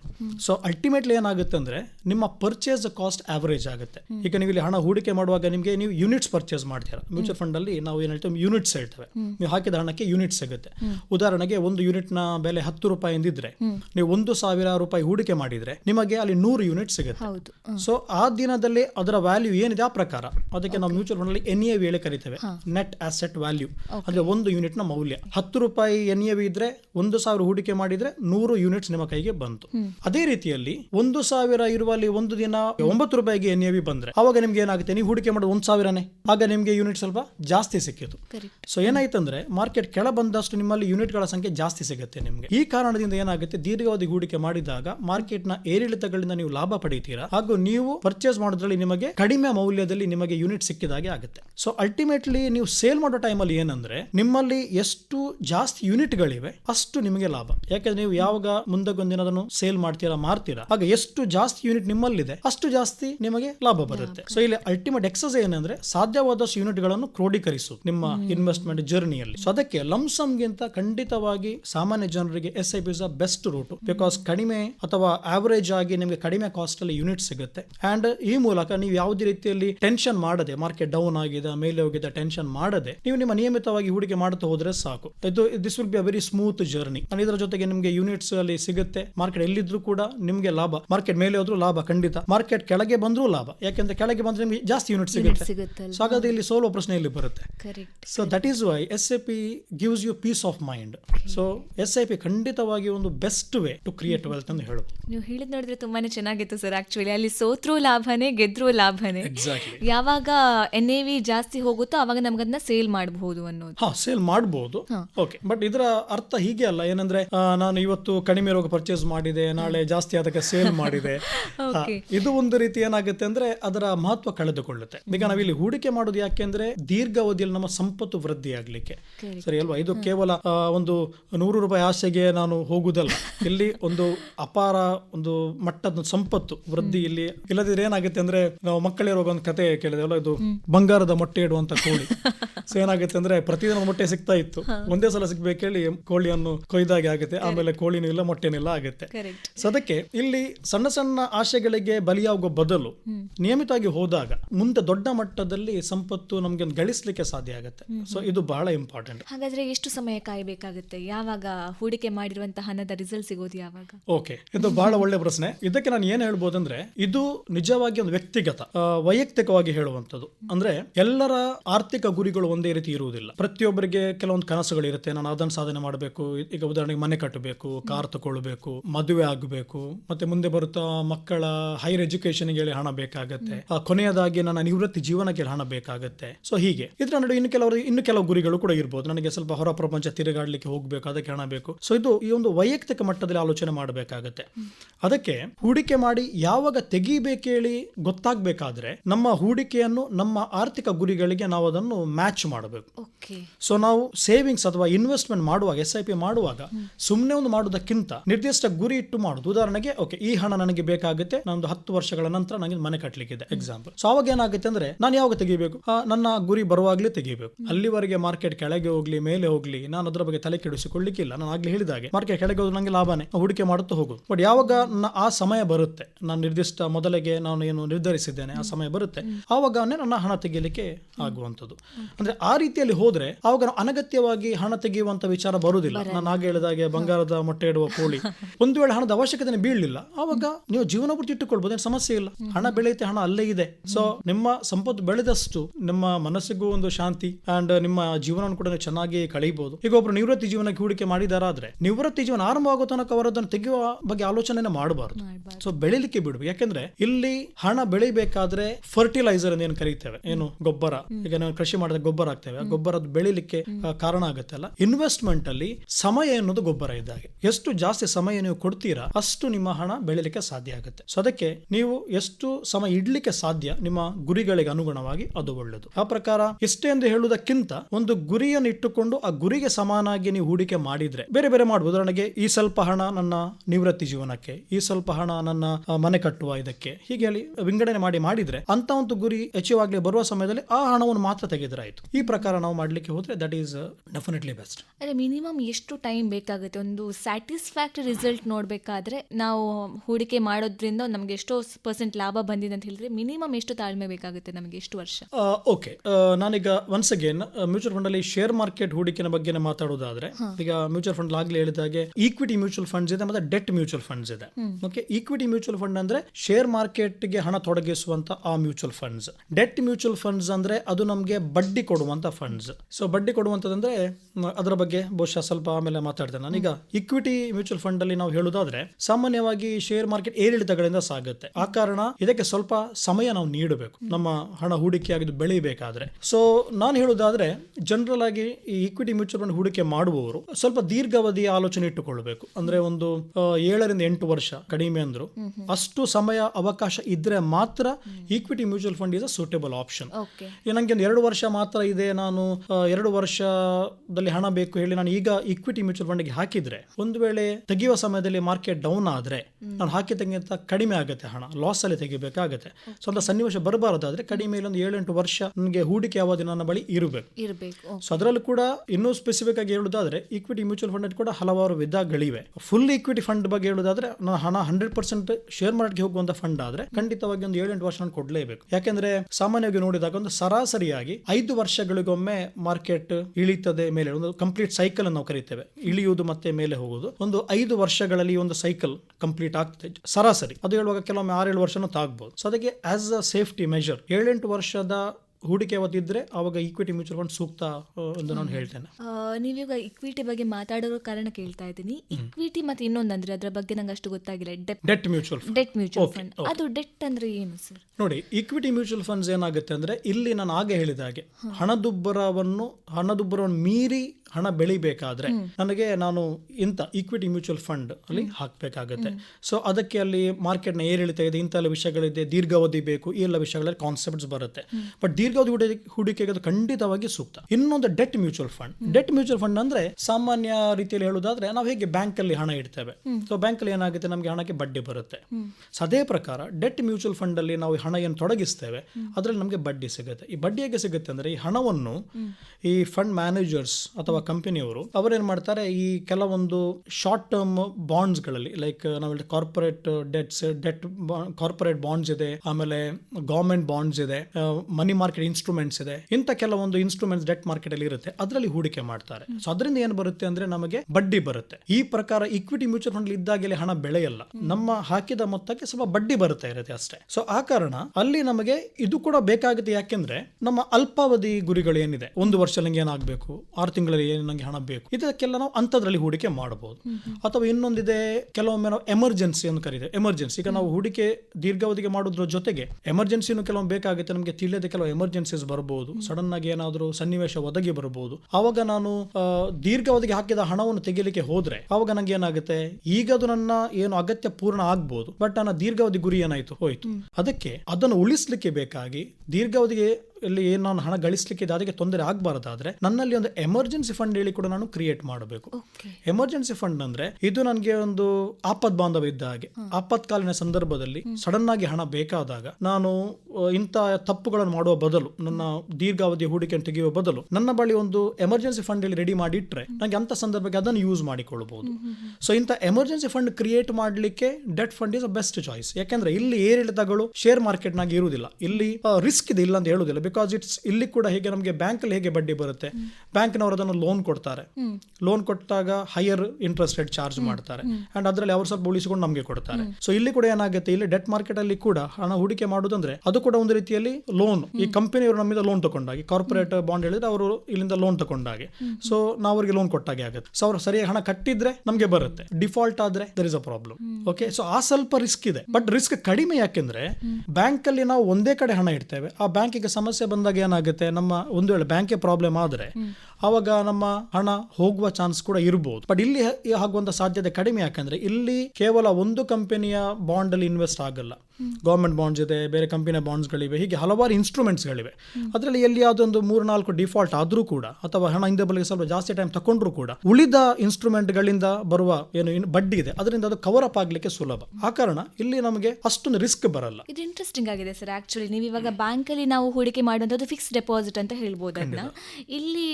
ಸೊ ಅಲ್ಟಿಮೇಟ್ಲಿ ಏನಾಗುತ್ತೆ ಅಂದ್ರೆ ನಿಮ್ಮ ಪರ್ಚೇಸ್ ಕಾಸ್ಟ್ ಆವರೇಜ್ ಆಗುತ್ತೆ. ಈಗ ನೀವು ಇಲ್ಲಿ ಹಣ ಹೂಡಿಕೆ ಮಾಡುವಾಗ ನಿಮಗೆ ನೀವು ಯೂನಿಟ್ಸ್ ಪರ್ಚೇಸ್ ಮಾಡ್ತೀರಾ. ಮ್ಯೂಚುವಲ್ ಫಂಡ್ ಅಲ್ಲಿ ನಾವು ಏನ್ ಹೇಳ್ತೇವೆ? ಯೂನಿಟ್ಸ್ ಹೇಳ್ತೇವೆ. ನೀವು ಹಾಕಿದ ಹಣಕ್ಕೆ ಯೂನಿಟ್ ಸಿಗುತ್ತೆ. ಉದಾಹರಣೆಗೆ ಒಂದು ಯೂನಿಟ್ನ ಬೆಲೆ ಹತ್ತು ರೂಪಾಯಿ ಎಂದಿದ್ರೆ ನೀವು ಒಂದು ಸಾವಿರ ರೂಪಾಯಿ ಹೂಡಿಕೆ ಮಾಡಿದ್ರೆ ನಿಮಗೆ ಅಲ್ಲಿ ನೂರು ಯೂನಿಟ್ ಸಿಗುತ್ತೆ. ಸೊ ಆ ದಿನದಲ್ಲಿ ಅದರ ವ್ಯಾಲ್ಯೂ ಏನಿದೆ? ಆ ಪ್ರಕಾರ. ಅದಕ್ಕೆ ನಾವು ಮ್ಯೂಚುವಲ್ ಫಂಡ್ ಅಲ್ಲಿ ಎನ್ ಎ ವೇಳೆ ಕರಿತೇವೆ. ನೆಟ್ ಅಸೆಟ್ ವ್ಯಾಲ್ಯೂ ಅಂದ್ರೆ ಒಂದು ಯೂನಿಟ್ ನ ಮೌಲ್ಯ. ಹತ್ತು ರೂಪಾಯಿ ಎನ್ ಎ ಇದ್ರೆ ಒಂದು ಸಾವಿರ ಹೂಡಿಕೆ ಮಾಡಿದ್ರೆ ನೂರು ಯೂನಿಟ್ಸ್ ನಿಮ್ಮ ಕೈಗೆ ಬಂತು. ಅದೇ ರೀತಿಯಲ್ಲಿ ಒಂದು ಸಾವಿರ ಇರುವಲ್ಲಿ ಒಂದು ದಿನ ಒಂಬತ್ತು ರೂಪಾಯಿಗೆ ಎನ್ ಎ ಬಂದ್ರೆ ಅವಾಗ ನಿಮ್ಗೆ ಏನಾಗುತ್ತೆ? ನೀವು ಹೂಡಿಕೆ ಮಾಡೋದು ಒಂದ್ ಸಾವಿರನೇ. ಆಗ ನಿಮ್ಗೆ ಯೂನಿಟ್ ಸ್ವಲ್ಪ ಜಾಸ್ತಿ ಸಿಕ್ಕಿತು. ಸೊ ಏನಾಯ್ತಂದ್ರೆ ಮಾರ್ಕೆಟ್ ಕೆಳ ಬಂದಷ್ಟು ನಿಮ್ಮಲ್ಲಿ ಯೂನಿಟ್ಗಳ ಸಂಖ್ಯೆ ಜಾಸ್ತಿ ಸಿಗುತ್ತೆ ನಿಮಗೆ. ಈ ಕಾರಣದಿಂದ ಏನಾಗುತ್ತೆ? ದೀರ್ಘಾವಧಿ ಹೂಡಿಕೆ ಮಾಡಿದಾಗ ಮಾರ್ಕೆಟ್ನ ಏರಿಳಿತಗಳಿಂದ ನೀವು ಲಾಭ ಪಡಿತೀರಾ? ಹಾಗೂ ನೀವು ಪರ್ಚೇಸ್ ಮಾಡೋದ್ರಲ್ಲಿ ನಿಮಗೆ ಕಡಿಮೆ ಮೌಲ್ಯದಲ್ಲಿ ನಿಮಗೆ ಯೂನಿಟ್ ಸಿಕ್ಕಿದಾಗೆ ಆಗುತ್ತೆ. ಸೊ ಅಲ್ಟಿಮೇಟ್ಲಿ ನೀವು ಸೇಲ್ ಮಾಡೋ ಟೈಮಲ್ಲಿ ಏನಂದ್ರೆ ನಿಮ್ಮಲ್ಲಿ ಎಷ್ಟು ಜಾಸ್ತಿ ಯೂನಿಟ್ಗಳಿವೆ ಅಷ್ಟು ನಿಮಗೆ ಲಾಭ. ಯಾಕಂದ್ರೆ ನೀವು ಯಾವಾಗ ಮುಂದಕ್ಕೊಂದಿನ ಅದನ್ನು ಸೇಲ್ ಮಾಡ್ತೀರಾ ಮಾರ್ತೀರಾ ಆಗ ಎಷ್ಟು ಜಾಸ್ತಿ ಯೂನಿಟ್ ನಿಮ್ಮಲ್ಲಿದೆ ಅಷ್ಟು ಜಾಸ್ತಿ ನಿಮಗೆ ಲಾಭ ಬರುತ್ತೆ. ಸೊ ಇಲ್ಲಿ ಅಲ್ಟಿಮೇಟ್ ಎಕ್ಸಸ್ ಏನಂದ್ರೆ ಸಾಧ್ಯವಾದಷ್ಟು ಯೂನಿಟ್ಗಳನ್ನು ಕ್ರೋಢೀಕರಿಸು ನಿಮ್ಮ ಇನ್ವೆಸ್ಟ್ಮೆಂಟ್ ಜರ್ನಿಯಲ್ಲಿ ಸೊ ಅದಕ್ಕೆ ಲಂಸಮ್ ಗಿಂತ ಖಂಡಿತವಾಗಿ ಸಾಮಾನ್ಯ ಜನರಿಗೆ S I P best route because ಕಡಿಮೆ ಅಥವಾ ಆವರೇಜ್ ಆಗಿ ನಿಮಗೆ ಕಡಿಮೆ ಕಾಸ್ಟ್ ಅಲ್ಲಿ ಯೂನಿಟ್ ಸಿಗುತ್ತೆ. ಅಂಡ್ ಈ ಮೂಲಕ ನೀವು ಯಾವುದೇ ರೀತಿಯಲ್ಲಿ ಟೆನ್ಷನ್ ಮಾಡದೆ ಮಾರ್ಕೆಟ್ ಡೌನ್ ಆಗಿದೆ ಮೇಲೆ ಹೋಗಿದೆ ಟೆನ್ಷನ್ ಮಾಡದೆ ನೀವು ನಿಮ್ಮ ನಿಯಮಿತವಾಗಿ ಹೂಡಿಕೆ ಮಾಡುತ್ತಾ ಹೋದ್ರೆ ಸಾಕು. ಇದು this will be a very smooth journey and ಇದರ ಜೊತೆಗೆ ನಿಮಗೆ ಯೂನಿಟ್ಸ್ ಅಲ್ಲಿ ಸಿಗುತ್ತೆ. ಮಾರ್ಕೆಟ್ ಎಲ್ಲಿದ್ರು ಕೂಡ ನಿಮಗೆ ಲಾಭ. ಮಾರ್ಕೆಟ್ ಮೇಲೆ ಹೋದ್ರು ಲಾಭ ಖಂಡಿತ. ಮಾರ್ಕೆಟ್ ಕೆಳಗೆ ಬಂದ್ರೂ ಲಾಭ. ಯಾಕೆಂದ್ರೆ ಕೆಳಗೆ ಬಂದ್ರೆ ನಿಮಗೆ ಜಾಸ್ತಿ ಯೂನಿಟ್ ಸಿಗುತ್ತೆ. ಸೊ ಹಾಗಾದ್ರೆ ಇಲ್ಲಿ ಸೋಲೋ ಪ್ರಶ್ನೆ ಇಲ್ಲಿ ಬರುತ್ತೆ. So that is why S A P gives you peace of mind so S I P ಖಂಡಿತವಾಗಿ ಒಂದು best way to create wealth ಅಂತ ಹೇಳೋದು ನೀವು ಹೇಳಿದ್ ನೋಡಿದ್ರೆ ತುಂಬಾನೇ ಚೆನ್ನಾಗಿತ್ತು ಸರ್ ಆಕ್ಚುಲಿ ಅಲ್ಲಿ ಸೋತ್ರೂ ಲಾಭನೇ ಗೆದ್ರೂ ಲಾಭನೇ. ಯಾವಾಗ ಎನ್ ಎ ವಿ ಜಾಸ್ತಿ ಹೋಗುತ್ತೋ ಅವಾಗ ನಮ್ಗದನ್ನ ಸೇಲ್ ಮಾಡಬಹುದು ಅನ್ನೋದು. ಹಾ ಸೇಲ್ ಮಾಡಬಹುದು ಓಕೆ ಬಟ್ ಇದರ ಅರ್ಥ ಹೀಗೆ ಅಲ್ಲ. ಏನಂದ್ರೆ ಆ, ನಾನು ಇವತ್ತು ಕಡಿಮೆ ರೋಗ ಪರ್ಚೇಸ್ ಮಾಡಿದೆ ನಾಳೆ ಜಾಸ್ತಿ ಅದಕ್ಕೆ ಸೇಲ್ ಮಾಡಿದೆ. ಇದು ಒಂದು ರೀತಿ ಏನಾಗುತ್ತೆ ಅಂದ್ರೆ ಅದರ ಮಹತ್ವ ಕಳೆದುಕೊಳ್ಳುತ್ತೆ. ಈಗ ನಾವಿಲ್ಲಿ ಹೂಡಿಕೆ ಮಾಡೋದು ಯಾಕೆಂದ್ರೆ ದೀರ್ಘಾವಧಿಯಲ್ಲಿ ನಮ್ಮ ಸಂಪತ್ತು ವೃದ್ಧಿ ಆಗ್ಲಿಕ್ಕೆ. ಸರಿ ಅಲ್ವಾ? ಇದು ಕೇವಲ ಆ, ಒಂದು ನೂರು ರೂಪಾಯಿ ಆಸೆಗೆ ನಾನು ಹೋಗುದಲ್ಲ ಇಲ್ಲಿ ಒಂದು ಅಪಾರ ಒಂದು ಮಟ್ಟದ ಸಂಪತ್ತು ವೃದ್ಧಿ ಇಲ್ಲಿ ಇಲ್ಲದಿದ್ರೆ ಏನಾಗುತ್ತೆ ಅಂದ್ರೆ ನಾವು ಮಕ್ಕಳಿರುವಾಗ ಒಂದು ಕತೆ ಕೇಳಿದೆವಲ್ಲ ಇದು ಬಂಗಾರದ ಮೊಟ್ಟೆ ಇಡುವಂತ ಕೋಳಿ. ಸೊ ಏನಾಗುತ್ತೆ ಅಂದ್ರೆ ಪ್ರತಿದಿನ ಮೊಟ್ಟೆ ಸಿಗ್ತಾ ಇತ್ತು ಒಂದೇ ಸಲ ಸಿಗ್ಬೇಕೇಳಿ ಕೋಳಿಯನ್ನು ಕೊಯ್ದಾಗೆ ಆಗುತ್ತೆ ಆಮೇಲೆ ಕೋಳಿನೂ ಇಲ್ಲ ಮೊಟ್ಟೆನೂ ಇಲ್ಲ ಆಗುತ್ತೆ. ಸೊ ಅದಕ್ಕೆ ಇಲ್ಲಿ ಸಣ್ಣ ಸಣ್ಣ ಆಶೆಗಳಿಗೆ ಬಲಿಯಾಗುವ ಬದಲು ನಿಯಮಿತವಾಗಿ ಹೋದಾಗ ಮುಂದೆ ದೊಡ್ಡ ಮಟ್ಟದಲ್ಲಿ ಸಂಪತ್ತು ನಮ್ಗೆ ಗಳಿಸ್ಲಿಕ್ಕೆ ಸಾಧ್ಯ ಆಗುತ್ತೆ. ಸೊ ಇದು ಬಹಳ ಇಂಪಾರ್ಟೆಂಟ್ ಹಾಗಾದ್ರೆ ಎಷ್ಟು ಸಮಯ ಕಾಯಬೇಕಾಗುತ್ತೆ? ಯಾವಾಗ ಹೂಡಿಕೆ ಮಾಡಿರುವಂತಹ ಹಣದ ರಿಸಲ್ಟ್ ಸಿಗೋದು ಯಾವಾಗ? ಓಕೆ ಇದು ಬಹಳ ಒಳ್ಳೆ ಪ್ರಶ್ನೆ. ಇದಕ್ಕೆ ನಾನು ಏನ್ ಹೇಳ್ಬೋದಂದ್ರೆ ಇದು ನಿಜವಾಗಿ ಒಂದು ವ್ಯಕ್ತಿಗತ ವೈಯಕ್ತಿಕವಾಗಿ ಹೇಳುವಂತದ್ದು ಅಂದ್ರೆ ಎಲ್ಲರ ಆರ್ಥಿಕ ಗುರಿಗಳು ಒಂದೇ ರೀತಿ ಇರುವುದಿಲ್ಲ. ಪ್ರತಿಯೊಬ್ಬರಿಗೆ ಕೆಲವೊಂದು ಕನಸುಗಳಿರುತ್ತೆ. ನಾನು ಅದನ್ನು ಸಾಧನೆ ಮಾಡಬೇಕು. ಈಗ ಉದಾಹರಣೆಗೆ ಮನೆ ಕಟ್ಟಬೇಕು ಕಾರ್ ತಗೊಳ್ಬೇಕು ಮದುವೆ ಆಗಬೇಕು ಮತ್ತೆ ಮುಂದೆ ಬರುತ್ತಾ ಮಕ್ಕಳ ಹೈಯರ್ ಎಜುಕೇಶನ್ ಹೇಳಿ ಹಣ ಬೇಕಾಗುತ್ತೆ. ಆ, ಕೊನೆಯದಾಗಿ ನನ್ನ ನಿವೃತ್ತಿ ಜೀವನಕ್ಕೆ ಹಣ ಬೇಕಾಗುತ್ತೆ. ಸೊ ಹೀಗೆ. ಇದರ ನಡುವೆ ಇನ್ನು ಕೆಲವರು ಇನ್ನು ಕೆಲವು ಗುರಿಗಳು ಕೂಡ ಇರ್ಬೋದು. ನನಗೆ ಸ್ವಲ್ಪ ಹೊರ ಪ್ರಪಂಚ ತಿರುಗಾಡ್ಲಿಕ್ಕೆ ಹೋಗಬೇಕು ಅದಕ್ಕೆ ಹಣ ಬೇಕು. ಸೊ ಇದು ಈ ಒಂದು ವೈಯಕ್ತಿಕ ಮಟ್ಟದಲ್ಲಿ ಆಲೋಚನೆ ಮಾಡಬೇಕಾಗತ್ತೆ. ಅದಕ್ಕೆ ಹೂಡಿಕೆ ಮಾಡಿ ಯಾವಾಗ ತೆಗಿಬೇಕೇಳಿ ಗೊತ್ತಾಗಬೇಕಾದ್ರೆ ನಮ್ಮ ಹೂಡಿಕೆಯನ್ನು ನಮ್ಮ ಆರ್ಥಿಕ ಗುರಿಗಳಿಗೆ ನಾವು ಅದನ್ನು ಮ್ಯಾಚ್ ಮಾಡಬೇಕು. ಸೊ ನಾವು ಸೇವಿಂಗ್ಸ್ ಅಥವಾ ಇನ್ವೆಸ್ಟ್ಮೆಂಟ್ ಮಾಡುವಾಗ ಎಸ್ ಐ ಪಿ ಮಾಡುವಾಗ ಸುಮ್ಮನೆ ಒಂದು ಮಾಡೋದಕ್ಕಿಂತ ನಿರ್ದಿಷ್ಟ ಗುರಿ ಇಟ್ಟು ಮಾಡುದು ಉದಾಹರಣೆಗೆ ಓಕೆ ಈ ಹಣ ನನಗೆ ಬೇಕಾಗುತ್ತೆ ನಂದು ಹತ್ತು ವರ್ಷಗಳ ನಂತರ ನನಗೆ ಮನೆ ಕಟ್ಟಲಿಕ್ಕಿದೆ ಎಕ್ಸಾಂಪಲ್ ಸೊ ಅವಾಗ ಏನಾಗುತ್ತೆ ಅಂದ್ರೆ ನಾನು ಯಾವಾಗ ತೆಗಿಬೇಕು? ಆ, ನನ್ನ ಗುರಿ ಬರುವಾಗಲೇ ತೆಗಿಬೇಕು. ಅಲ್ಲಿವರೆಗೆ ಮಾರ್ಕೆಟ್ ಕೆಳಗೆ ಹೋಗ್ಲಿ ಮೇಲೆ ಹೋಗ್ಲಿ ನಾನು ಅದರ ಬಗ್ಗೆ ತಲೆ ಕೆಡಿಸಿಕೊಳ್ಳಿಕ್ಕಿಲ್ಲ. ನಾನು ಆಗ್ಲೇ ಹೇಳಿದಾಗೆ ಮಾರ್ಕೆಟ್ ಕೆಳಗೆ ಹೋದ್ರೆ ನನಗೆ ಲಾಭನೇ ಹೂಡಿಕೆ ಮಾಡುತ್ತಾ ಹೋಗುದು ಬಟ್ ಯಾವಾಗ ಆ ಸಮಯ ಬರುತ್ತೆ ನಾನು ನಿರ್ದಿಷ್ಟ ಮೊದಲಿಗೆ ನಾನು ಏನು ನಿರ್ಧರಿಸಿದ್ದೇನೆ ಆ ಸಮಯ ಬರುತ್ತೆ ಆವಾಗ ನನ್ನ ಹಣ ತೆಗಿಲಿಕ್ಕೆ ಆಗುವಂಥದ್ದು. ಅಂದ್ರೆ ಆ ರೀತಿಯಲ್ಲಿ ಹೋದ್ರೆ ಆವಾಗ ನಾವು ಅನಗತ್ಯ ಅನಗತ್ಯವಾಗಿ ಹಣ ತೆಗೆಯುವಂತ ವಿಚಾರ ಬರುವುದಿಲ್ಲ. ನಾನು ಆಗ ಹೇಳಿದಾಗೆ ಬಂಗಾರದ ಮೊಟ್ಟೆ ಇಡುವ ಕೋಳಿ. ಒಂದು ವೇಳೆ ಹಣದ ಅವಶ್ಯಕತೆ ಬೀಳಲಿಲ್ಲ ಆವಾಗ ನೀವು ಜೀವನ ಪೂರ್ತಿ ಇಟ್ಟುಕೊಳ್ಬೋದು ಏನು ಸಮಸ್ಯೆ ಇಲ್ಲ. ಹಣ ಬೆಳೆಯುತ್ತೆ ಹಣ ಅಲ್ಲೇ ಇದೆ. ಸೊ ನಿಮ್ಮ ಸಂಪತ್ತು ಬೆಳೆದಷ್ಟು ನಿಮ್ಮ ಮನಸ್ಸಿಗೂ ಒಂದು ಶಾಂತಿ ಅಂಡ್ ನಿಮ್ಮ ಜೀವನವನ್ನು ಕೂಡ ಚೆನ್ನಾಗಿ ಕಳೀಬಹುದು ಈಗ ಒಬ್ರು ನಿವೃತ್ತಿ ಜೀವನಕ್ಕೆ ಹೂಡಿಕೆ ಮಾಡಿದಾರಾದ್ರೆ ನಿವೃತ್ತಿ ಜೀವನ ಆರಂಭ ಆಗೋ ತನಕ ಅವರದನ್ನು ತೆಗೆಯುವ ಬಗ್ಗೆ ಆಲೋಚನೆ ಮಾಡಬಾರದು. ಸೊ ಬೆಳಿಲಿಕ್ಕೆ ಬಿಡಬೇಕು. ಯಾಕೆಂದ್ರೆ ಇಲ್ಲಿ ಹಣ ಬೆಳಿಬೇಕಾದ್ರೆ ಫರ್ಟಿಲೈಸರ್ ಅಂತ ಏನು ಕರೀತೇವೆ. ಏನು ಗೊಬ್ಬರ. ಈಗ ನಾವು ಕೃಷಿ ಮಾಡಿದ ಗೊಬ್ಬರ ಆಗ್ತೇವೆ ಗೊಬ್ಬರ ಬೆಳಿಲಿಕ್ಕೆ ಕಾರಣ ಆಗುತ್ತೆ ಅಲ್ಲ? ಇನ್ವೆಸ್ಟ್ಮೆಂಟ್ ಅಲ್ಲಿ ಸಮಯ ಅನ್ನೋದು ಗೊಬ್ಬರ ಇದ್ದಾಗೆ ಎಷ್ಟು ಜಾಸ್ತಿ ಸಮಯ ನೀವು ಕೊಡ್ತೀರಾ, ಅಷ್ಟು ನಿಮ್ಮ ಹಣ ಬೆಳಿಲಿಕ್ಕೆ ಸಾಧ್ಯ ಆಗುತ್ತೆ. ಸೊ ಅದಕ್ಕೆ ನೀವು ಎಷ್ಟು ಸಮಯ ಇಡ್ಲಿಕ್ಕೆ ಸಾಧ್ಯ ನಿಮ್ಮ ಗುರಿಗಳಿಗೆ ಅನುಗುಣವಾಗಿ ಅದು ಒಳ್ಳೆಯದು ಆ ಪ್ರಕಾರ ಇಷ್ಟೇ ಎಂದು ಹೇಳುವುದಕ್ಕಿಂತ ಒಂದು ಗುರಿಯನ್ನು ಇಟ್ಟುಕೊಂಡು ಆ ಗುರಿಗೆ ಸಮಾನಾಗಿ ನೀವು ಹೂಡಿಕೆ ಮಾಡಿದ್ರೆ, ಬೇರೆ ಬೇರೆ ಮಾಡಬಹುದು ಉದಾಹರಣೆಗೆ ಈ ಸ್ವಲ್ಪ ಹಣ ನನ್ನ ನಿವೃತ್ತಿ ಜೀವನಕ್ಕೆ, ಈ ಸ್ವಲ್ಪ ಹಣ ನನ್ನ ಮನೆ ಕಟ್ಟುವ ಇದಕ್ಕೆ, ಹೀಗೆ ಹೇಳಿ ವಿಂಗಡಣೆ ಮಾಡಿ ಮಾಡಿದ್ರೆ ಅಂತ ಒಂದು ಗುರಿ ಅಚೀವ್ ಬರುವ ಸಮಯದಲ್ಲಿ ಆ ಹಣವನ್ನು ಮಾತ್ರ ತೆಗೆದ್ರಾಯ್ತು ಈ ಪ್ರಕಾರ ನಾವು ಮಾಡ್ಲಿಕ್ಕೆ ಹೋದ್ರೆ ದಟ್ ಈಸ್ ಡೆಫಿನೆಟ್ಲಿ ಬೆಸ್ಟ್ ಅದೇ ಮಿನಿಮಮ್ ಎಷ್ಟು ಟೈಮ್ ಬೇಕಾಗುತ್ತೆ? ಒಂದು ಸ್ಯಾಟಿಸ್ಫ್ಯಾಕ್ಟ್ ರಿಸಲ್ಟ್ ನೋಡಬೇಕಾದ್ರೆ ನಾವು ಹೂಡಿಕೆ ಮಾಡೋದ್ರಿಂದ ನಮಗೆ ಎಷ್ಟೋ ಪರ್ಸೆಂಟ್ ಲಾಭ ಬಂದಿದೆ ಅಂತ ಹೇಳಿದ್ರೆ ಮಿನಿಮಮ್ ಎಷ್ಟು ತಾಳ್ಮೆ ಬೇಕಾಗುತ್ತೆ ನಮಗೆ ಎಷ್ಟು ವರ್ಷ? ಓಕೆ ನಾನೀಗ ಒನ್ಸ್ ಅಗೇನ್ ಮ್ಯೂಚುವಲ್ ಫಂಡ್ ಅಲ್ಲಿ ಶೇರ್ ಮಾರ್ಕೆಟ್ ಹೂಡಿಕೆ ಬಗ್ಗೆ ಮಾತಾಡೋದಾದ್ರೆ ಈಗ ಮ್ಯೂಚುವಲ್ ಫಂಡ್ ಆಗ್ಲೇ ಹೇಳಿದಾಗೆ ಈಕ್ವಿಟಿ ಮ್ಯೂಚುವಲ್ ಫಂಡ್ಸ್ ಇದೆ ಮತ್ತೆ ಡೆಟ್ ಮ್ಯೂಚುವಲ್ ಫಂಡ್ಸ್ ಇದೆ. ಓಕೆ ಈಕ್ವಿಟಿ ಮ್ಯೂಚುವಲ್ ಫಂಡ್ ಅಂದ್ರೆ ಶೇರ್ ಮಾರ್ಕೆಟ್ಗೆ ಹಣ ತೊಡಗಿಸುವಂತ ಆ mutual funds debt mutual funds ಅಂದ್ರೆ ಅದು ನಮಗೆ ಬಡ್ಡಿ ಕೊಡುವಂತ ಫಂಡ್ಸ್ ಸೊ ಬಡ್ಡಿ ಕೊಡುವಂತದಂದ್ರೆ ಮ್, ಅದರ ಬಗ್ಗೆ ಬಹುಶಃ ಸ್ವಲ್ಪ ಆಮೇಲೆ ಮಾತಾಡ್ತೇನೆ ನಾನೀಗ. ಇಕ್ವಿಟಿ ಮ್ಯೂಚುವಲ್ ಫಂಡ್ ಅಲ್ಲಿ ನಾವು ಹೇಳುದಾದ್ರೆ ಸಾಮಾನ್ಯವಾಗಿ ಶೇರ್ ಮಾರ್ಕೆಟ್ ಏರಿಳಿತಗಳಿಂದ ಸಾಗುತ್ತೆ. ಆ ಕಾರಣ ಇದಕ್ಕೆ ಸ್ವಲ್ಪ ಸಮಯ ನಾವು ನೀಡಬೇಕು. ನಮ್ಮ ಹಣ ಹೂಡಿಕೆ ಆಗಿದ್ದು ಬೆಳಿಬೇಕಾದ್ರೆ. ಸೊ ನಾನು ಹೇಳುವುದಾದ್ರೆ ಜನರಲ್ ಆಗಿ ಈ ಇಕ್ವಿಟಿ ಮ್ಯೂಚುವಲ್ ಫಂಡ್ ಹೂಡಿಕೆ ಮಾಡುವವರು ಸ್ವಲ್ಪ ದೀರ್ಘಾವಧಿಯ ಆಲೋಚನೆ ಇಟ್ಟುಕೊಳ್ಬೇಕು. ಅಂದ್ರೆ ಒಂದು ಏಳರಿಂದ ಎಂಟು ವರ್ಷ ಕಡಿಮೆ ಅಂದ್ರು. ಅಷ್ಟು ಸಮಯ ಅವಕಾಶ ಇದ್ರೆ ಮಾತ್ರ equity mutual fund is a suitable option ನಂಗೆ ನನಗೆ ಒಂದು ಎರಡು ವರ್ಷ ಮಾತ್ರ ಇದೆ. ನಾನು ಎರಡು ಎರಡು ವರ್ಷದಲ್ಲಿ ಹಣ ಬೇಕು ಹೇಳಿ ನಾನು ಈಗ ಇಕ್ವಿಟಿ ಮ್ಯೂಚುವಲ್ ಫಂಡ್ಗೆ ಹಾಕಿದ್ರೆ ಒಂದು ವೇಳೆ ತೆಗೆಯುವ ಸಮಯದಲ್ಲಿ ಮಾರ್ಕೆಟ್ ಡೌನ್ ಆದ್ರೆ ನಾನು ಹಾಕಿದಂತ ಕಡಿಮೆ ಆಗುತ್ತೆ ಹಣ ಲಾಸ್ ಅಲ್ಲಿ ತೆಗಿಬೇಕಾಗುತ್ತೆ. ಸೊ ಅಂತ ಸನ್ನಿವೇಶ ಬರಬಾರದಾದ್ರೆ ಕಡಿಮೆ ಇಲ್ಲೊಂದು ಏಳೆಂಟು ವರ್ಷ ನನಗೆ ಹೂಡಿಕೆ ಅವಧಿ ನನ್ನ ಬಳಿ ಇರಬೇಕು. ಇರಬೇಕು ಸೊ ಅದರಲ್ಲೂ ಕೂಡ ಇನ್ನೂ ಸ್ಪೆಸಿಫಿಕ್ ಆಗಿ ಹೇಳುದಾದ್ರೆ ಇಕ್ವಿಟಿ ಮ್ಯೂಚುವಲ್ ಫಂಡ್ ಕೂಡ ಹಲವಾರು ವಿಧಗಳಿವೆ. ಫುಲ್ ಇಕ್ವಿಟಿ ಫಂಡ್ ಬಗ್ಗೆ ಹೇಳುದಾದ್ರೆ ನಾನು ಹಣ ಹಂಡ್ರೆಡ್ ಪರ್ಸೆಂಟ್ ಶೇರ್ ಮಾರ್ಕೆಟ್ಗೆ ಹೋಗುವಂತ ಫಂಡ್ ಆದ್ರೆ ಖಂಡಿತವಾಗಿ ಒಂದು ಏಳೆಂಟು ವರ್ಷ ನಾನು ಕೊಡಲೇಬೇಕು. ಯಾಕೆಂದ್ರೆ ಸಾಮಾನ್ಯವಾಗಿ ನೋಡಿದಾಗ ಒಂದು ಸರಾಸರಿಯಾಗಿ ಐದು ವರ್ಷಗಳಿಗೊಮ್ಮೆ ಮಾರ್ಕೆಟ್ ಇಳಿತದೆ ಮೇಲೆ, ಒಂದು ಕಂಪ್ಲೀಟ್ ಸೈಕಲ್ ನಾವು ಕರಿತೇವೆ. ಇಳಿಯುವುದು ಮತ್ತೆ ಮೇಲೆ ಹೋಗುವುದು. ಒಂದು ಐದು ವರ್ಷಗಳಲ್ಲಿ ಒಂದು ಸೈಕಲ್ ಕಂಪ್ಲೀಟ್ ಆಗ್ತದೆ. ಸರಾಸರಿ. ಅದು ಹೇಳುವಾಗ ಕೆಲವೊಮ್ಮೆ ಆರೇಳು ವರ್ಷನೂ ತಾಗ್ಬೋದು. ಸೊ ಅದಕ್ಕೆ ಆಸ್ ಅ ಸೇಫ್ಟಿ ಮೆಷರ್ ಏಳೆಂಟು ವರ್ಷದ ಹೂಡಿಕೆ ಒತ್ತಿದ್ರೆ ಆವಾಗ ಈಕ್ವಿಟಿ ಮ್ಯೂಚುವಲ್ ಫಂಡ್ ಸೂಕ್ತ ಎಂದು ನಾನು ಹೇಳ್ತೇನೆ. ನೀವೀಗ ಇಕ್ವಿಟಿ ಬಗ್ಗೆ ಮಾತಾಡೋ ಕಾರಣ ಕೇಳ್ತಾ ಇದ್ದೀನಿ. ಇಕ್ವಿಟಿ ಮತ್ತೆ ಇನ್ನೊಂದಂದ್ರೆ ಅದರ ಬಗ್ಗೆ ನಂಗೆ ಅಷ್ಟು ಗೊತ್ತಾಗಿಲ್ಲ. Debt mutual fund debt mutual fund ಅದು ಡೆಟ್ ಅಂದ್ರೆ ಏನು ಸರ್ ನೋಡಿ ಇಕ್ವಿಟಿ ಮ್ಯೂಚುವಲ್ ಫಂಡ್ಸ್ ಏನಾಗುತ್ತೆ ಅಂದ್ರೆ ಇಲ್ಲಿ ನಾನು ಆಗ ಹೇಳಿದ ಹಾಗೆ ಹಣದುಬ್ಬರವನ್ನು ಹಣದುಬ್ಬರವನ್ನು ಮೀರಿ ಹಣ ಬೆಳಿಬೇಕಾದ್ರೆ ನನಗೆ ನಾನು ಇಂಥ ಈಕ್ವಿಟಿ ಮ್ಯೂಚುವಲ್ ಫಂಡ್ ಅಲ್ಲಿ ಹಾಕಬೇಕಾಗುತ್ತೆ. ಸೊ ಅದಕ್ಕೆ ಅಲ್ಲಿ ಮಾರ್ಕೆಟ್ ಮಾರ್ಕೆಟ್ನ ಏರಿಳಿತ ಇದೆ ಇಂಥ ಎಲ್ಲ ವಿಷಯಗಳಿದೆ ದೀರ್ಘಾವಧಿ ಬೇಕು ಈ ಎಲ್ಲ ವಿಷಯಗಳಲ್ಲಿ ಕಾನ್ಸೆಪ್ಟ್ಸ್ ಬರುತ್ತೆ. ಬಟ್ ದೀರ್ಘಾವಧಿ ಹೂಡಿಕೆ ಹೂಡಿಕೆಗೆ ಅದು ಖಂಡಿತವಾಗಿ ಸೂಕ್ತ. ಇನ್ನೊಂದು debt mutual fund debt mutual fund ಅಂದ್ರೆ ಸಾಮಾನ್ಯ ರೀತಿಯಲ್ಲಿ ಹೇಳುವುದಾದ್ರೆ ನಾವು ಹೇಗೆ ಬ್ಯಾಂಕ್ ಅಲ್ಲಿ ಹಣ ಇಡ್ತೇವೆ. ಸೊ ಬ್ಯಾಂಕ್ ಅಲ್ಲಿ ಏನಾಗುತ್ತೆ? ನಮಗೆ ಹಣಕ್ಕೆ ಬಡ್ಡಿ ಬರುತ್ತೆ. ಸೊ ಅದೇ ಪ್ರಕಾರ ಡೆಟ್ ಮ್ಯೂಚುವಲ್ ಫಂಡ್ ಅಲ್ಲಿ ನಾವು ಹಣ ಏನು ತೊಡಗಿಸ್ತೇವೆ ಅದರಲ್ಲಿ ನಮಗೆ ಬಡ್ಡಿ ಸಿಗುತ್ತೆ. ಈ ಬಡ್ಡಿ ಹೇಗೆ ಸಿಗುತ್ತೆ ಅಂದ್ರೆ ಈ ಹಣವನ್ನು ಈ ಫಂಡ್ ಮ್ಯಾನೇಜರ್ಸ್ ಅಥವಾ ಕಂಪನಿಯವರು, ಅವರೇನ್ ಮಾಡ್ತಾರೆ, ಈ ಕೆಲವೊಂದು ಶಾರ್ಟ್ ಟರ್ಮ್ ಬಾಂಡ್ಸ್ಗಳಲ್ಲಿ ಲೈಕ್ ನಾವ್ corporate debts debt corporate bonds ಇದೆ, ಆಮೇಲೆ ಗೌರ್ಮೆಂಟ್ ಬಾಂಡ್ಸ್ ಇದೆ ಮನಿ ಮಾರ್ಕೆಟ್ ಇನ್ಸ್ಟ್ರೂಮೆಂಟ್ಸ್ ಇದೆ, ಇಂಥ ಕೆಲವೊಂದು ಇನ್ಸ್ಟ್ರೂಮೆಂಟ್ಸ್ ಡೆಟ್ ಮಾರ್ಕೆಟ್ ಅಲ್ಲಿ ಇರುತ್ತೆ, ಅದರಲ್ಲಿ ಹೂಡಿಕೆ ಮಾಡ್ತಾರೆ. ಸೊ ಅದರಿಂದ ಏನು ಬರುತ್ತೆ ಅಂದ್ರೆ ನಮಗೆ ಬಡ್ಡಿ ಬರುತ್ತೆ. ಈ ಪ್ರಕಾರ ಇಕ್ವಿಟಿ ಮ್ಯೂಚುವಲ್ ಫಂಡ್ ಇದ್ದಾಗಲೇ ಹಣ ಬೆಳೆಯಲ್ಲ, ನಮ್ಮ ಹಾಕಿದ ಮೊತ್ತಕ್ಕೆ ಸ್ವಲ್ಪ ಬಡ್ಡಿ ಬರುತ್ತೆ ಇರುತ್ತೆ ಅಷ್ಟೇ. ಸೊ ಆ ಕಾರಣ ಅಲ್ಲಿ ನಮಗೆ ಇದು ಕೂಡ ಬೇಕಾಗುತ್ತೆ ಯಾಕೆಂದ್ರೆ, ನಮ್ಮ ಅಲ್ಪಾವಧಿ ಗುರಿಗಳು ಏನಿದೆ, ಒಂದು ವರ್ಷ ನಂಗೆ ಏನಾಗಬೇಕು, ಆರು ತಿಂಗಳಲ್ಲಿ ಏನು ನಂಗೆ ಹಣ ಬೇಕು? ಇದಕ್ಕೆಲ್ಲ ನಾವು ಅಂಥದ್ರಲ್ಲಿ ಹೂಡಿಕೆ ಮಾಡಬಹುದು ಅಥವಾ ಇನ್ನೊಂದಿದೆ ಕೆಲವೊಮ್ಮೆ ನಾವು ಎಮರ್ಜೆನ್ಸಿ ಅಂತ ಕರೀತೇವೆ ಎಮರ್ಜೆನ್ಸಿ. ಈಗ ನಾವು ಹೂಡಿಕೆ ದೀರ್ಘಾವಧಿಗೆ ಮಾಡೋದ್ರ ಜೊತೆಗೆ ಎಮರ್ಜೆನ್ಸಿನೂ ಕೆಲವೊಮ್ಮೆ ಬೇಕಾಗುತ್ತೆ. ನಮಗೆ ತಿಳಿಯದೆ ಕೆಲವು ಎಮರ್ಜೆನ್ಸೀಸ್ ಬರಬಹುದು ಸಡನ್ ಆಗಿ ಏನಾದರೂ ಸನ್ನಿವೇಶ ಒದಗಿ ಬರಬಹುದು ಆವಾಗ ನಾನು ದೀರ್ಘಾವಧಿಗೆ ಹಾಕಿದ ಹಣವನ್ನು ತೆಗಿಲಿಕ್ಕೆ ಹೋದ್ರೆ ಆವಾಗ ನಂಗೆ ಏನಾಗುತ್ತೆ? ಈಗ ಅದು ನನ್ನ ಏನು ಅಗತ್ಯ ಪೂರ್ಣ ಆಗ್ಬಹುದು ಬಟ್ ನನ್ನ ದೀರ್ಘಾವಧಿ ಗುರಿ ಏನಾಯ್ತು? ಹೋಯ್ತು. ಅದಕ್ಕೆ ಅದನ್ನು ಉಳಿಸ್ಲಿಕ್ಕೆ ಬೇಕಾಗಿ ದೀರ್ಘಾವಧಿಗೆ ಇಲ್ಲಿ ಏನು ನಾನು ಹಣ ಗಳಿಸಲಿಕ್ಕೆ ಇದೆ ಅದಕ್ಕೆ ತೊಂದರೆ ಆಗಬಾರ್ದಾದ್ರೆ ನನ್ನಲ್ಲಿ ಒಂದು ಎಮರ್ಜೆನ್ಸಿ ಫಂಡ್ ಹೇಳಿ ಕೂಡ ನಾನು ಕ್ರಿಯೇಟ್ ಮಾಡಬೇಕು. ಎಮರ್ಜೆನ್ಸಿ ಫಂಡ್ ಅಂದ್ರೆ ಇದು ನನಗೆ ಒಂದು ಆಪತ್ ಬಾಂಧವ ಇದ್ದ ಹಾಗೆ. ಆಪತ್ಕಾಲೀನ ಸಂದರ್ಭದಲ್ಲಿ ಸಡನ್ ಆಗಿ ಹಣ ಬೇಕಾದಾಗ ನಾನು ಇಂತಹ ಇಂಥ ತಪ್ಪುಗಳನ್ನು ಮಾಡುವ ಬದಲು ನನ್ನ ದೀರ್ಘಾವಧಿ ಹೂಡಿಕೆಯನ್ನು ತೆಗೆಯುವ ಬದಲು ನನ್ನ ಬಳಿ ಒಂದು ಎಮರ್ಜೆನ್ಸಿ ಫಂಡ್ ಹೇಳಿ ರೆಡಿ ಮಾಡಿ ಇಟ್ಟರೆ ನನಗೆ ಅಂತ ಸಂದರ್ಭಕ್ಕೆ ಅದನ್ನು ಯೂಸ್ ಮಾಡಿಕೊಳ್ಳಬಹುದು ಸೊ ಇಂಥ ಎಮರ್ಜೆನ್ಸಿ ಫಂಡ್ ಕ್ರಿಯೇಟ್ ಮಾಡಲಿಕ್ಕೆ debt fund is a best choice ಯಾಕೆಂದ್ರೆ ಇಲ್ಲಿ ಏರಿಳಿತಗಳು ಶೇರ್ ಮಾರ್ಕೆಟ್ನಾಗ ಇರುವುದಿಲ್ಲ. ಇಲ್ಲಿ ರಿಸ್ಕ್ ಇದೆ ಇಲ್ಲ ಅಂತ ಹೇಳುವುದಿಲ್ಲ. ಬಿಕಾಸ್ ಇಟ್ಸ್ ಇಲ್ಲಿ ಕೂಡ ಹೇಗೆ ನಮಗೆ ಬ್ಯಾಂಕಲ್ಲಿ ಹೇಗೆ ಬಡ್ಡಿ ಬರುತ್ತೆ? ಬ್ಯಾಂಕ್ನವರು ಅದನ್ನು ಲೋನ್ ಕೊಡ್ತಾರೆ. ಲೋನ್ ಕೊಟ್ಟಾಗ ಹೈಯರ್ ಇಂಟ್ರೆಸ್ಟ್ ರೇಟ್ ಚಾರ್ಜ್ ಮಾಡ್ತಾರೆ. ಅಂಡ್ ಅದರಲ್ಲಿ ಅವರು ಸ್ವಲ್ಪ ಉಳಿಸಿಕೊಂಡು ನಮಗೆ ಕೊಡ್ತಾರೆ. ಸೊ ಇಲ್ಲಿ ಕೂಡ ಏನಾಗುತ್ತೆ? ಇಲ್ಲಿ ಡೆಟ್ ಮಾರ್ಕೆಟ್ ಅಲ್ಲಿ ಕೂಡ ಹಣ ಹೂಡಿಕೆ ಮಾಡುದಂದ್ರೆ ಅದು ಕೂಡ ಒಂದು ರೀತಿಯಲ್ಲಿ ಲೋನ್ ಈ ಕಂಪನಿಯವರು ನಮ್ಮಿಂದ ಲೋನ್ ತಗೊಂಡಾಗಿ ಕಾರ್ಪೊರೇಟ್ ಬಾಂಡ್ ಹೇಳಿದ್ರೆ ಅವರು ಇಲ್ಲಿಂದ ಲೋನ್ ತಗೊಂಡಾಗೆ. ಸೊ ನಾವು ಅವರಿಗೆ ಲೋನ್ ಕೊಟ್ಟಾಗೆ ಆಗುತ್ತೆ. ಸೊ ಅವರು ಸರಿಯಾಗಿ ಹಣ ಕಟ್ಟಿದ್ರೆ ನಮಗೆ ಬರುತ್ತೆ. ಡಿಫಾಲ್ಟ್ ಆದ್ರೆ there is a problem okay so ಆ ಸ್ವಲ್ಪ ರಿಸ್ಕ್ ಇದೆ. ಬಟ್ ರಿಸ್ಕ್ ಕಡಿಮೆ ಯಾಕೆಂದ್ರೆ ಬ್ಯಾಂಕ್ ಅಲ್ಲಿ ನಾವು ಒಂದೇ ಕಡೆ ಹಣ ಇಡ್ತೇವೆ. ಆ ಬ್ಯಾಂಕಿಗೆ ಸಮಸ್ಯೆ ಬಂದಾಗ ಏನಾಗುತ್ತೆ? ನಮ್ಮ ಒಂದು ವೇಳೆ ಬ್ಯಾಂಕೇ ಪ್ರಾಬ್ಲಮ್ ಆದ್ರೆ ಅವಾಗ ನಮ್ಮ ಹಣ ಹೋಗುವ ಚಾನ್ಸ್ ಕೂಡ ಇರಬಹುದು ಬಟ್ ಇಲ್ಲಿ ಆಗುವಂತ ಸಾಧ್ಯತೆ ಕಡಿಮೆ. ಯಾಕಂದ್ರೆ ಇಲ್ಲಿ ಕೇವಲ ಒಂದು ಕಂಪನಿಯ ಬಾಂಡ್ ಅಲ್ಲಿ ಇನ್ವೆಸ್ಟ್ ಆಗಲ್ಲ. ಗೌರ್ಮೆಂಟ್ ಬಾಂಡ್ಸ್ ಇದೆ ಬೇರೆ ಕಂಪನಿಯ ಬಾಂಡ್ಸ್ಗಳಿವೆ ಹೀಗೆ ಹಲವಾರು ಇನ್ಸ್ಟ್ರೂಮೆಂಟ್ಸ್ಗಳಿವೆ ಅದರಲ್ಲಿ ಎಲ್ಲಿ ಯಾವುದೊಂದು ಮೂರು ನಾಲ್ಕು ಡಿಫಾಲ್ಟ್ ಆದರೂ ಕೂಡ ಅಥವಾ ಹಣ ಹಿಂದೆ ಬಲಿಗೆ ಸ್ವಲ್ಪ ಜಾಸ್ತಿ ಟೈಮ್ ತಕೊಂಡ್ರು ಕೂಡ ಉಳಿದ ಇನ್ಸ್ಟ್ರೂಮೆಂಟ್ಗಳಿಂದ ಬರುವ ಏನು ಬಡ್ಡಿ ಇದೆ. ಅದರಿಂದ ಅದು ಕವರ್ ಅಪ್ ಆಗ್ಲಿಕ್ಕೆ ಸುಲಭ. ಆ ಕಾರಣ ಇಲ್ಲಿ ನಮಗೆ ಅಷ್ಟೊಂದು ರಿಸ್ಕ್ ಬರಲ್ಲ. ಇದು ಇಂಟ್ರೆಸ್ಟಿಂಗ್ ಆಗಿದೆ ಸರ್ ಆಕ್ಚುಲಿ ನೀವು ಇವಾಗ ಬ್ಯಾಂಕಲ್ಲಿ ನಾವು ಹೂಡಿಕೆ ಮಾಡುವಂಥದ್ದು ಫಿಕ್ಸ್ ಡೆಪಾಸಿಟ್ ಅಂತ ಹೇಳ್ಬೋದು ಅದನ್ನ ಇಲ್ಲಿ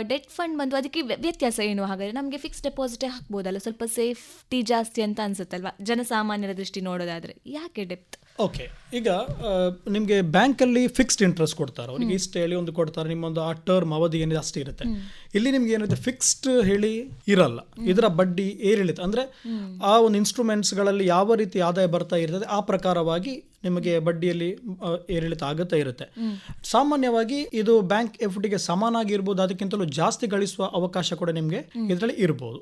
ಡೆಟ್ ಫಂಡ್ ಬಂದು ಅದಕ್ಕೆ ವ್ಯ- ವ್ಯತ್ಯಾಸ ಏನು? ಹಾಗಾದರೆ ನಮಗೆ ಫಿಕ್ಸ್ ಡೆಪಾಸಿಟೇ ಹಾಕ್ಬೋದಲ್ಲ ಸ್ವಲ್ಪ ಸೇಫ್ಟಿ ಜಾಸ್ತಿ ಅಂತ ಅನ್ಸುತ್ತಲ್ವಾ? ಜನಸಾಮಾನ್ಯರ ದೃಷ್ಟಿ ನೋಡೋದಾದ್ರೆ. ಯಾಕೆ ಡೆಪ್ತ್ ಓಕೆ ಈಗ ನಿಮಗೆ ಬ್ಯಾಂಕಲ್ಲಿ ಫಿಕ್ಸ್ಡ್ ಇಂಟ್ರೆಸ್ಟ್ ಕೊಡ್ತಾರೆ. ಅವರಿಗೆ ಇಷ್ಟು ಹೇಳಿ ಒಂದು ಕೊಡ್ತಾರೆ. ನಿಮ್ಮೊಂದು ಆ ಟರ್ಮ್ ಅವಧಿ ಏನಿದೆ ಅಷ್ಟು ಇರುತ್ತೆ. ಇಲ್ಲಿ ನಿಮ್ಗೆ ಏನಿದೆ? ಫಿಕ್ಸ್ಡ್ ಹೇಳಿ ಇರಲ್ಲ. ಇದರ ಬಡ್ಡಿ ಏರಿಳಿತ. ಅಂದ್ರೆ ಆ ಒಂದು ಇನ್ಸ್ಟ್ರೂಮೆಂಟ್ಸ್ಗಳಲ್ಲಿ ಯಾವ ರೀತಿ ಆದಾಯ ಬರ್ತಾ ಇರ್ತದೆ? ಆ ಪ್ರಕಾರವಾಗಿ ನಿಮಗೆ ಬಡ್ಡಿಯಲ್ಲಿ ಏರಿಳಿತ ಆಗುತ್ತಾ ಇರುತ್ತೆ. ಸಾಮಾನ್ಯವಾಗಿ ಇದು ಬ್ಯಾಂಕ್ ಎಫ್ ಡಿಗೆ ಸಮಾನಾಗಿರ್ಬೋದು ಅದಕ್ಕಿಂತಲೂ ಜಾಸ್ತಿ ಗಳಿಸುವ ಅವಕಾಶ ಕೂಡ ನಿಮಗೆ ಇದರಲ್ಲಿ ಇರ್ಬೋದು.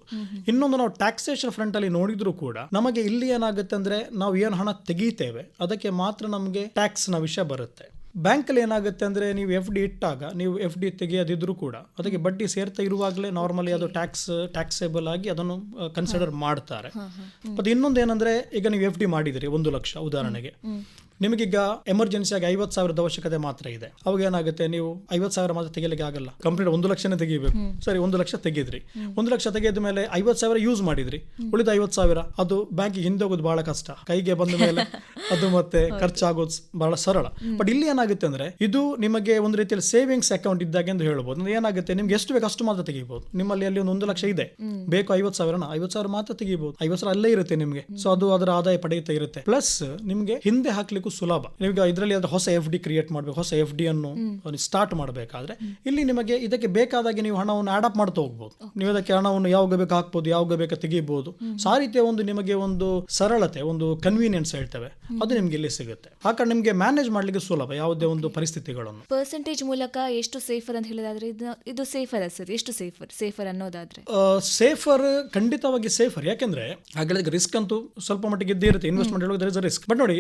ಇನ್ನೊಂದು ನಾವು ಟ್ಯಾಕ್ಸೇಷನ್ ಫ್ರಂಟ್ ಅಲ್ಲಿ ನೋಡಿದ್ರು ಕೂಡ ನಮಗೆ ಇಲ್ಲಿ ಏನಾಗುತ್ತೆ ಅಂದ್ರೆ ನಾವು ಏನು ಹಣ ತೆಗೀತೇವೆ ಅದಕ್ಕೆ ಮಾತ್ರ ನಮಗೆ ಟ್ಯಾಕ್ಸ್ನ ವಿಷಯ ಬರುತ್ತೆ. ಬ್ಯಾಂಕಲ್ಲಿ ಏನಾಗುತ್ತೆ ಅಂದ್ರೆ ನೀವು ಎಫ್ ಡಿ ಇಟ್ಟಾಗ ನೀವು ಎಫ್ ಡಿ ತೆಗೆಯೋದಿದ್ರು ಕೂಡ ಅದಕ್ಕೆ ಬಡ್ಡಿ ಸೇರ್ತಾ ಇರುವಾಗಲೇ ನಾರ್ಮಲಿ ಅದು ಟ್ಯಾಕ್ಸ್ ಟ್ಯಾಕ್ಸೇಬಲ್ ಆಗಿ ಅದನ್ನು ಕನ್ಸಿಡರ್ ಮಾಡ್ತಾರೆ. ಮತ್ತು ಇನ್ನೊಂದು ಏನಂದ್ರೆ ಈಗ ನೀವು ಎಫ್ ಡಿ ಮಾಡಿದಿರಿ ಒಂದು ಲಕ್ಷ ಉದಾಹರಣೆಗೆ. ನಿಮಗೀಗ ಎಮರ್ಜೆನ್ಸಿ ಆಗಿ ಐವತ್ತು ಸಾವಿರದ ಅವಶ್ಯಕತೆ ಮಾತ್ರ ಇದೆ. ಅವಾಗ ಏನಾಗುತ್ತೆ? ನೀವು ಐವತ್ತು ಸಾವಿರ ಮಾತ್ರ ತೆಗಿಲಿಕ್ಕೆ ಆಗಲ್ಲ. ಕಂಪ್ಲೀಟ್ ಒಂದು ಲಕ್ಷನೇ ತೆಗಿಬೇಕು. ಸರಿ ಒಂದು ಲಕ್ಷ ತೆಗೆದ್ರಿ. ಒಂದು ಲಕ್ಷ ತೆಗೆದ ಮೇಲೆ ಐವತ್ತು ಸಾವಿರ ಯೂಸ್ ಮಾಡಿದ್ರಿ. ಉಳಿದ ಐವತ್ತು ಸಾವಿರ ಅದು ಬ್ಯಾಂಕಿಗೆ ಹಿಂದೆ ಹೋಗೋದು ಬಹಳ ಕಷ್ಟ. ಕೈಗೆ ಬಂದ ಮೇಲೆ ಅದು ಮತ್ತೆ ಖರ್ಚಾಗೋದು ಬಹಳ ಸರಳ. ಬಟ್ ಇಲ್ಲಿ ಏನಾಗುತ್ತೆ ಅಂದ್ರೆ ಇದು ನಿಮಗೆ ಒಂದು ರೀತಿಯಲ್ಲಿ ಸೇವಿಂಗ್ಸ್ ಅಕೌಂಟ್ ಇದ್ದಾಗ ಎಂದು ಹೇಳಬಹುದು ಅಂದ್ರೆ ಏನಾಗುತ್ತೆ? ನಿಮ್ಗೆ ಎಷ್ಟು ಬೇಕು ಅಷ್ಟು ಮಾತ್ರ ತೆಗಿಬಹುದು ನಿಮ್ಮಲ್ಲಿ ಅಲ್ಲಿ ಒಂದು ಒಂದು ಲಕ್ಷ ಇದೆ. ಬೇಕು ಐವತ್ತು ಸಾವಿರನ ಐವತ್ತು ಸಾವಿರ ಮಾತ್ರ ತೆಗಿಬಹುದು ಐವತ್ತು ಸಾವಿರ ಅಲ್ಲೇ ಇರುತ್ತೆ ನಿಮಗೆ. ಸೊ ಅದು ಅದರ ಆದಾಯ ಪಡೆಯುತ್ತೆ ಇರುತ್ತೆ. ಪ್ಲಸ್ ನಿಮಗೆ ಹಿಂದೆ ಹಾಕ್ಲಿಕ್ಕೂ ಸುಲಭ. ನಿಮಗೆ ಇದರಲ್ಲಿ ಆದರೆ ಹೊಸ ಎಫ್ ಡಿ ಕ್ರಿಯೇಟ್ ಮಾಡಬೇಕು ಹೊಸ ಎಫ್ ಡಿ ಅನ್ನು ಸ್ಟಾರ್ಟ್ ಮಾಡಬೇಕಾದ್ರೆ ಇಲ್ಲಿ ನಿಮಗೆ ಇದಕ್ಕೆ ಬೇಕಾದಾಗ ನೀವು ಹಣವನ್ನು ಅಡಾಪ್ಟ್ ಮಾಡ್ತಾ ಹೋಗ್ಬೋದು. ನೀವು ಅದಕ್ಕೆ ಹಣವನ್ನು ಯಾವಾಗ ಬೇಕು ಹಾಕ್ಬೋದು ಯಾವಾಗ ಬೇಕು ತೆಗಿಬಹುದು ಸೊ ಆ ರೀತಿಯ ಒಂದು ನಿಮಗೆ ಒಂದು ಸರಳತೆ ಒಂದು ಕನ್ವೀನಿಯನ್ಸ್ ಹೇಳ್ತೇವೆ. ಅದು ನಿಮ್ಗೆ ಇಲ್ಲಿ ಸಿಗುತ್ತೆ. ಆ ಕಾರಣ ನಿಮಗೆ ಮ್ಯಾನೇಜ್ ಮಾಡ್ಲಿಕ್ಕೆ ಸುಲಭ ಯಾವುದೇ ಒಂದು ಪರಿಸ್ಥಿತಿಗಳನ್ನು. ಪರ್ಸೆಂಟೇಜ್ ಮೂಲಕ ಎಷ್ಟು ಸೇಫರ್ ಅಂತ ಹೇಳಿದಾದ್ರೆ ಇದು ಸೇಫರ್ ಸರ್ ಎಷ್ಟು ಸೇಫರ್ ಸೇಫರ್ ಅನ್ನೋದಾದ್ರೆ? ಸೇಫರ್ ಖಂಡಿತವಾಗಿ ಸೇಫರ್ ಯಾಕೆಂದ್ರೆ ಹಾಗೆ ರಿಸ್ಕ್ ಅಂತೂ ಸ್ವಲ್ಪ ಮಟ್ಟಿಗೆ ಇದ್ದೇ ಇರುತ್ತೆ. ಇನ್ವೆಸ್ಟ್ಮೆಂಟ್ ಹೇಳೋದ್ರೆ ರಿಸ್ಕ್ ಬಟ್ ನೋಡಿ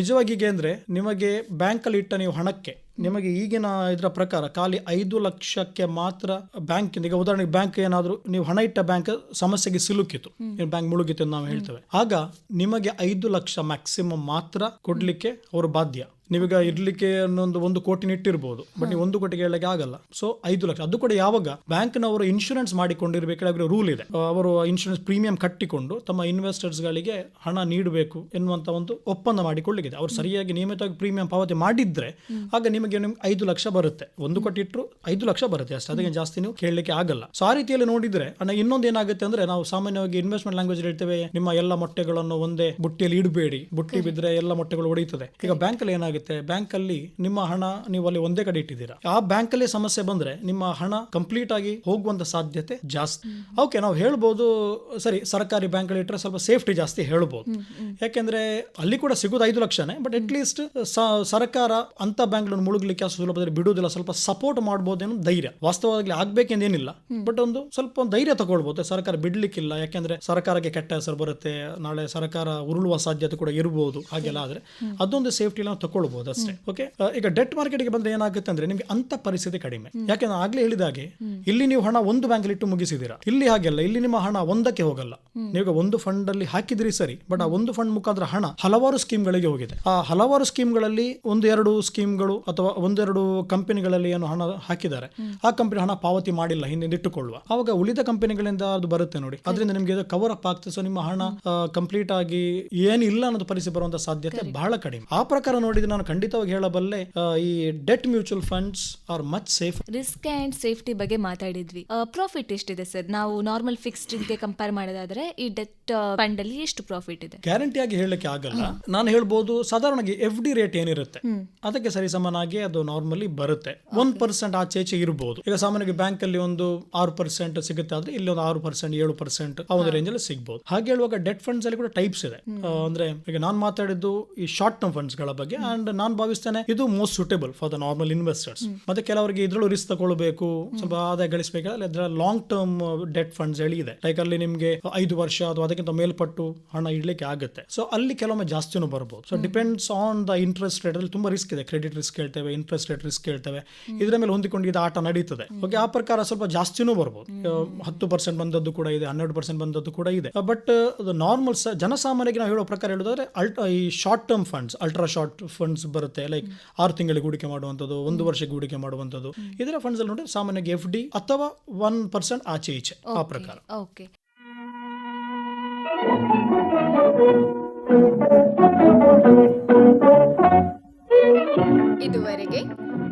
ನಿಜವಾಗಿ ಹೀಗೆ ಅಂದರೆ ನಿಮಗೆ ಬ್ಯಾಂಕಲ್ಲಿ ಇಟ್ಟ ನೀವು ಹಣಕ್ಕೆ ನಿಮಗೆ ಈಗಿನ ಇದರ ಪ್ರಕಾರ ಖಾಲಿ ಐದು ಲಕ್ಷಕ್ಕೆ ಮಾತ್ರ ಬ್ಯಾಂಕ್ ಈಗ ಉದಾಹರಣೆಗೆ ಬ್ಯಾಂಕ್ ಏನಾದರೂ ನೀವು ಹಣ ಇಟ್ಟ ಬ್ಯಾಂಕ್ ಸಮಸ್ಯೆಗೆ ಸಿಲುಕಿತು. ಬ್ಯಾಂಕ್ ಮುಳುಗಿತು ನಾವು ಹೇಳ್ತೇವೆ. ಆಗ ನಿಮಗೆ ಐದು ಲಕ್ಷ ಮ್ಯಾಕ್ಸಿಮಮ್ ಮಾತ್ರ ಕೊಡಲಿಕ್ಕೆ ಅವರು ಬಾಧ್ಯ. ನೀವೀಗ ಇರ್ಲಿಕ್ಕೆ ಅನ್ನೊಂದು ಒಂದು ಕೋಟಿ ಇಟ್ಟಿರ್ಬೋದು ಬಟ್ ನೀವು ಒಂದು ಕೋಟಿಗೆ ಹೇಳಕ್ಕೆ ಆಗಲ್ಲ. ಸೊ ಐದು ಲಕ್ಷ. ಅದು ಕೂಡ ಯಾವಾಗ? ಬ್ಯಾಂಕ್ನವರು ಇನ್ಶೂರೆನ್ಸ್ ಮಾಡಿಕೊಂಡಿರ್ಬೇಕಾದ್ರೆ ರೂಲ್ ಇದೆ. ಅವರು ಇನ್ಶೂರೆನ್ಸ್ ಪ್ರೀಮಿಯಂ ಕಟ್ಟಿಕೊಂಡು ತಮ್ಮ ಇನ್ವೆಸ್ಟರ್ಸ್ ಗಳಿಗೆ ಹಣ ನೀಡಬೇಕು ಎನ್ನುವಂತ ಒಂದು ಒಪ್ಪಂದ ಮಾಡಿಕೊಳ್ಳಿದೆ ಅವ್ರು ಸರಿಯಾಗಿ ನಿಯಮಿತವಾಗಿ ಪ್ರೀಮಿಯಂ ಪಾವತಿ ಮಾಡಿದ್ರೆ ಆಗ ನಿಮಗೆ ನಿಮ್ಗೆ ಐದು ಲಕ್ಷ ಬರುತ್ತೆ. ಒಂದು ಕೋಟಿ ಇಟ್ಟರು ಐದು ಲಕ್ಷ ಬರುತ್ತೆ ಅಷ್ಟೇ. ಅದಕ್ಕೆ ಜಾಸ್ತಿ ನೀವು ಕೇಳಲಿಕ್ಕೆ ಆಗಲ್ಲ. ಸೊ ಆ ರೀತಿಯಲ್ಲಿ ನೋಡಿದ್ರೆ ಇನ್ನೊಂದು ಏನಾಗುತ್ತೆ ಅಂದ್ರೆ ನಾವು ಸಾಮಾನ್ಯವಾಗಿ ಇನ್ವೆಸ್ಟ್ಮೆಂಟ್ ಲ್ಯಾಂಗ್ವೇಜ್ ಹೇಳ್ತೇವೆ, ನಿಮ್ಮ ಎಲ್ಲ ಮೊಟ್ಟೆಗಳನ್ನು ಒಂದೇ ಬುಟ್ಟಿಯಲ್ಲಿ ಇಡಬೇಡಿ. ಬುಟ್ಟಿ ಬಿದ್ರೆ ಎಲ್ಲ ಮೊಟ್ಟೆಗಳು ಒಡೆಯುತ್ತದೆ. ಈಗ ಬ್ಯಾಂಕ್ ಅಲ್ಲಿ ಏನಾಗುತ್ತೆ ಬ್ಯಾಂಕ್ ಅಲ್ಲಿ ನಿಮ್ಮ ಹಣ ನೀವು ಅಲ್ಲಿ ಒಂದೇ ಕಡೆ ಇಟ್ಟಿದ್ದೀರಾ. ಆ ಬ್ಯಾಂಕ್ ಅಲ್ಲಿ ಸಮಸ್ಯೆ ಬಂದ್ರೆ ನಿಮ್ಮ ಹಣ ಕಂಪ್ಲೀಟ್ ಆಗಿ ಹೋಗುವಂತ ಸಾಧ್ಯತೆ ಜಾಸ್ತಿ. ಓಕೆ ನಾವು ಹೇಳ್ಬೋದು ಸರಿ ಸರ್ಕಾರಿ ಬ್ಯಾಂಕ್ ಅಲ್ಲಿ ಇಟ್ಟರೆ ಸ್ವಲ್ಪ ಸೇಫ್ಟಿ ಜಾಸ್ತಿ ಹೇಳ್ಬೋದು. ಯಾಕೆಂದ್ರೆ ಅಲ್ಲಿ ಕೂಡ ಸಿಗೋದು ಐದು ಲಕ್ಷನೇ ಬಟ್ ಅಟ್ ಲೀಸ್ಟ್ ಸರ್ಕಾರ ಅಂತ ಬ್ಯಾಂಕ್ಗಳನ್ನು ಮುಳುಗಲಿಕ್ಕೆ ಅಷ್ಟು ಸುಲಭದಲ್ಲಿ ಬಿಡುವುದಿಲ್ಲ. ಸ್ವಲ್ಪ ಸಪೋರ್ಟ್ ಮಾಡ್ಬೋದೇನೋ ಧೈರ್ಯ. ವಾಸ್ತವವಾಗಿ ಆಗ್ಬೇಕೆಂದೇನಿಲ್ಲ ಬಟ್ ಒಂದು ಸ್ವಲ್ಪ ಒಂದು ಧೈರ್ಯ ತಗೊಳ್ಬೋದು. ಸರ್ಕಾರ ಬಿಡ್ಲಿಕ್ಕಿಲ್ಲ. ಯಾಕೆಂದ್ರೆ ಸರ್ಕಾರಕ್ಕೆ ಕೆಟ್ಟ ಹೆಸರು ಬರುತ್ತೆ. ನಾಳೆ ಸರ್ಕಾರ ಉರುಳುವ ಸಾಧ್ಯತೆ ಕೂಡ ಇರಬಹುದು ಹಾಗೆಲ್ಲ ಆದ್ರೆ ಅದೊಂದು ಸೇಫ್ಟಿ ನಾವು ತಗೊಳ್ಬಹುದು ಅಷ್ಟೇ ಓಕೆ ಈಗ ಡೆಟ್ ಮಾರ್ಕೆಟ್ಗೆ ಬಂದ್ರೆ ಏನಾಗುತ್ತೆ ಅಂದ್ರೆ ನಿಮ್ಗೆ ಅಂತ ಪರಿಸ್ಥಿತಿ ಕಡಿಮೆ. ಯಾಕೆಂದ್ರೆ ಆಗ್ಲೇ ಹೇಳಿದಾಗೆ ಇಲ್ಲಿ ನೀವು ಹಣ ಒಂದು ಬ್ಯಾಂಕ್ ಇಟ್ಟು ಮುಗಿಸಿದೀರಾ? ಇಲ್ಲಿ ಹಾಗೆಲ್ಲ ಇಲ್ಲಿ ನಿಮ್ಮ ಹಣ ಒಂದಕ್ಕೆ ಹೋಗಲ್ಲ. ನೀವು ಒಂದು ಫಂಡ್ ಅಲ್ಲಿ ಹಾಕಿದ್ರಿ ಸರಿ ಬಟ್ ಆ ಒಂದು ಫಂಡ್ ಮುಖಾಂತರ ಹಣ ಹಲವಾರು ಸ್ಕೀಮ್ಗಳಿಗೆ ಹೋಗಿದೆ. ಆ ಹಲವಾರು ಸ್ಕೀಮ್ಗಳಲ್ಲಿ ಒಂದು ಎರಡು ಸ್ಕೀಮ್ಗಳು ಅಥವಾ ಒಂದೆರಡು ಕಂಪನಿಗಳಲ್ಲಿ ಏನು ಹಣ ಹಾಕಿದ್ದಾರೆ. ಆ ಕಂಪನಿ ಹಣ ಪಾವತಿ ಮಾಡಿಲ್ಲ ಹಿಂದೆ ಇಟ್ಟುಕೊಳ್ಳುವ ಅವಾಗ ಉಳಿದ ಕಂಪನಿಗಳಿಂದ ಅದು ಬರುತ್ತೆ ನೋಡಿ. ಅದರಿಂದ ನಿಮಗೆ ಇದು ಕವರ್ ಅಪ್ ಆಗ್ತದೆ. ಸೊ ನಿಮ್ಮ ಹಣ ಕಂಪ್ಲೀಟ್ ಆಗಿ ಏನಿಲ್ಲ ಅನ್ನೋದು ಪರಿಸ್ಥಿತಿ ಬರುವಂತ ಸಾಧ್ಯತೆ ಬಹಳ ಕಡಿಮೆ. ಆ ಪ್ರಕಾರ ನೋಡಿದ್ರೆ ನಾನು ಖಂಡಿತವಾಗಿ ಹೇಳಬಲ್ಲೆ ಈ debt mutual funds are much safe risk and safety ಬಗ್ಗೆ ಮಾತಾಡಿದ್ವಿ. ಪ್ರಾಫಿಟ್ ಎಷ್ಟಿದೆ ಸರ್ ನಾವು ನಾರ್ಮಲ್ ಫಿಕ್ಸ್ಡ್ಗೆ ಕಂಪೇರ್ ಮಾಡೋದಾದ್ರೆ ಈ ಡೆಟ್ ಫಂಡ್ ಅಲ್ಲಿ ಎಷ್ಟು ಪ್ರಾಫಿಟ್ ಇದೆ? ಗ್ಯಾರಂಟಿ ಆಗಿ ಹೇಳಕ್ಕೆ ಆಗಲ್ಲ. ನಾನು ಹೇಳ್ಬೋದು ಸಾಧಾರಣವಾಗಿ ಎಫ್ ಡಿ ರೇಟ್ ಏನಿರುತ್ತೆ? ಅದಕ್ಕೆ ಸರಿ ಸಮನಾಗಿ ಅದು ನಾರ್ಮಲಿ ಬರುತ್ತೆ. ಒಂದ್ ಪರ್ಸೆಂಟ್ ಆಚೆ ಈಚೆ ಇರಬಹುದು ಈಗ ಸಾಮಾನ್ಯವಾಗಿ ಬ್ಯಾಂಕ್ ಅಲ್ಲಿ ಒಂದು ಆರು ಪರ್ಸೆಂಟ್ ಸಿಗುತ್ತೆ ಆದ್ರೆ ಇಲ್ಲಿ ಒಂದು ಆರು ಪರ್ಸೆಂಟ್ ಏಳು ಪರ್ಸೆಂಟ್ ಆ ಒಂದು ರೇಂಜ್ ಅಲ್ಲಿ ಸಿಗಬಹುದು ಹಾಗೆ ಹೇಳುವಾಗ ಡೆಟ್ ಫಂಡ್ಸ್ ಅಲ್ಲಿ ಕೂಡ ಟೈಪ್ಸ್ ಇದೆ. ಅಂದ್ರೆ ಈಗ ನಾನು ಮಾತಾಡಿದ್ದು ಈ ಶಾರ್ಟ್ ಟರ್ಮ್ ಫಂಡ್ಸ್ಗಳ ಬಗ್ಗೆ ಅಂಡ್ ನಾನು ಭಾವಿಸ್ತೇನೆ ಇದು most suitable for the normal investors ಮತ್ತೆ ಕೆಲವರಿಗೆ ಇದ್ರಲ್ಲೂ ರಿಸ್ಕ್ ತಗೊಳ್ಬೇಕು ಸ್ವಲ್ಪ ಆದಾಯ ಗಳಿಸಬೇಕಾದ್ರೆ ಅದರ ಲಾಂಗ್ ಟರ್ಮ್ ಡೆಟ್ ಫಂಡ್ಸ್ ಹೇಳಿ ಇದೆ. ಲೈಕ್ ಅಲ್ಲಿ ನಿಮ್ಗೆ ಐದು ವರ್ಷ ಅಥವಾ ಅದಕ್ಕಿಂತ ಮೇಲ್ಪಟ್ಟು ಹಣ ಇಡ್ಲಿಕ್ಕೆ ಆಗುತ್ತೆ. ಸೊ ಅಲ್ಲಿ ಕೆಲವೊಮ್ಮೆ ಜಾಸ್ತಿನೂ ಬರ್ಬೋದು. So depends on the interest rate ಅಲ್ಲಿ ತುಂಬಾ ರಿಸ್ಕ್ ಇದೆ. ಕ್ರೆಡಿಟ್ ರಿಸ್ಕ್ ಹೇಳ್ತೇವೆ ಇಂಟ್ರೆಸ್ಟ್ ರೇಟ್ ರಿಸ್ಕ್ ಹೇಳ್ತೇವೆ. ಇದರ ಮೇಲೆ ಹೊಂದಿಕೊಂಡು ಇದು ಆಟ ನಡೀತದೆ. ಓಕೆ ಆ ಪ್ರಕಾರ ಸ್ವಲ್ಪ ಜಾಸ್ತಿನೂ ಬರ್ಬೋದು. ಆ, ಹತ್ತು ಪರ್ಸೆಂಟ್ ಬಂದದ್ದು ಕೂಡ ಇದೆ ಹನ್ನೆರಡು ಪರ್ಸೆಂಟ್ ಬಂದದ್ದು ಕೂಡ ಇದೆ. ಬಟ್ ನಾರ್ಮಲ್ ಜನಸಾಮಾನ್ಯರಿಗೆ ನಾವು ಹೇಳೋ ಪ್ರಕಾರ ಹೇಳೋದಾದ್ರೆ ಅಲ್ಟ್ ಈ short term funds ultra short funds ಬರುತ್ತೆ ಲೈಕ್ ಆರು ತಿಂಗಳಿಗೆ ಹೂಡಿಕೆ ಮಾಡುವಂಥದ್ದು ಒಂದು ವರ್ಷಕ್ಕೆ ಹೂಡಿಕೆ ಮಾಡುವಂಥದ್ದು. ಇದರ ಫಂಡ್ಸ್ ಅಲ್ಲಿ ನೋಡಿ ಸಾಮಾನ್ಯವಾಗಿ ಎಫ್ ಡಿ ಅಥವಾ ಒನ್ ಪರ್ಸೆಂಟ್ ಆಚೆ ಈಚೆ ಆ ಪ್ರಕಾರ. ಓಕೆ ಇದುವರೆಗೆ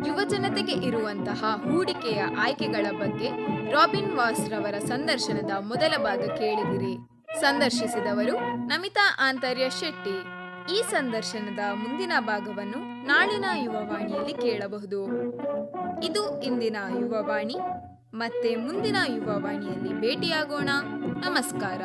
ಯುವ ಜನತೆಗೆ ಇರುವಂತಹ ಹೂಡಿಕೆಯ ಆಯ್ಕೆಗಳ ಬಗ್ಗೆ ರಾಬಿನ್ ವಾಸ್ ರವರ ಸಂದರ್ಶನದ ಮೊದಲ ಭಾಗ ಕೇಳಿದಿರಿ. ಸಂದರ್ಶಿಸಿದವರು ನಮಿತಾ ಆಂತರ್ಯ ಶೆಟ್ಟಿ. ಈ ಸಂದರ್ಶನದ ಮುಂದಿನ ಭಾಗವನ್ನು ನಾಳಿನ ಯುವವಾಣಿಯಲ್ಲಿ ಕೇಳಬಹುದು ಇದು ಇಂದಿನ ಯುವವಾಣಿ ಮತ್ತೆ ಮುಂದಿನ ಯುವವಾಣಿಯಲ್ಲಿ ಭೇಟಿಯಾಗೋಣ ನಮಸ್ಕಾರ.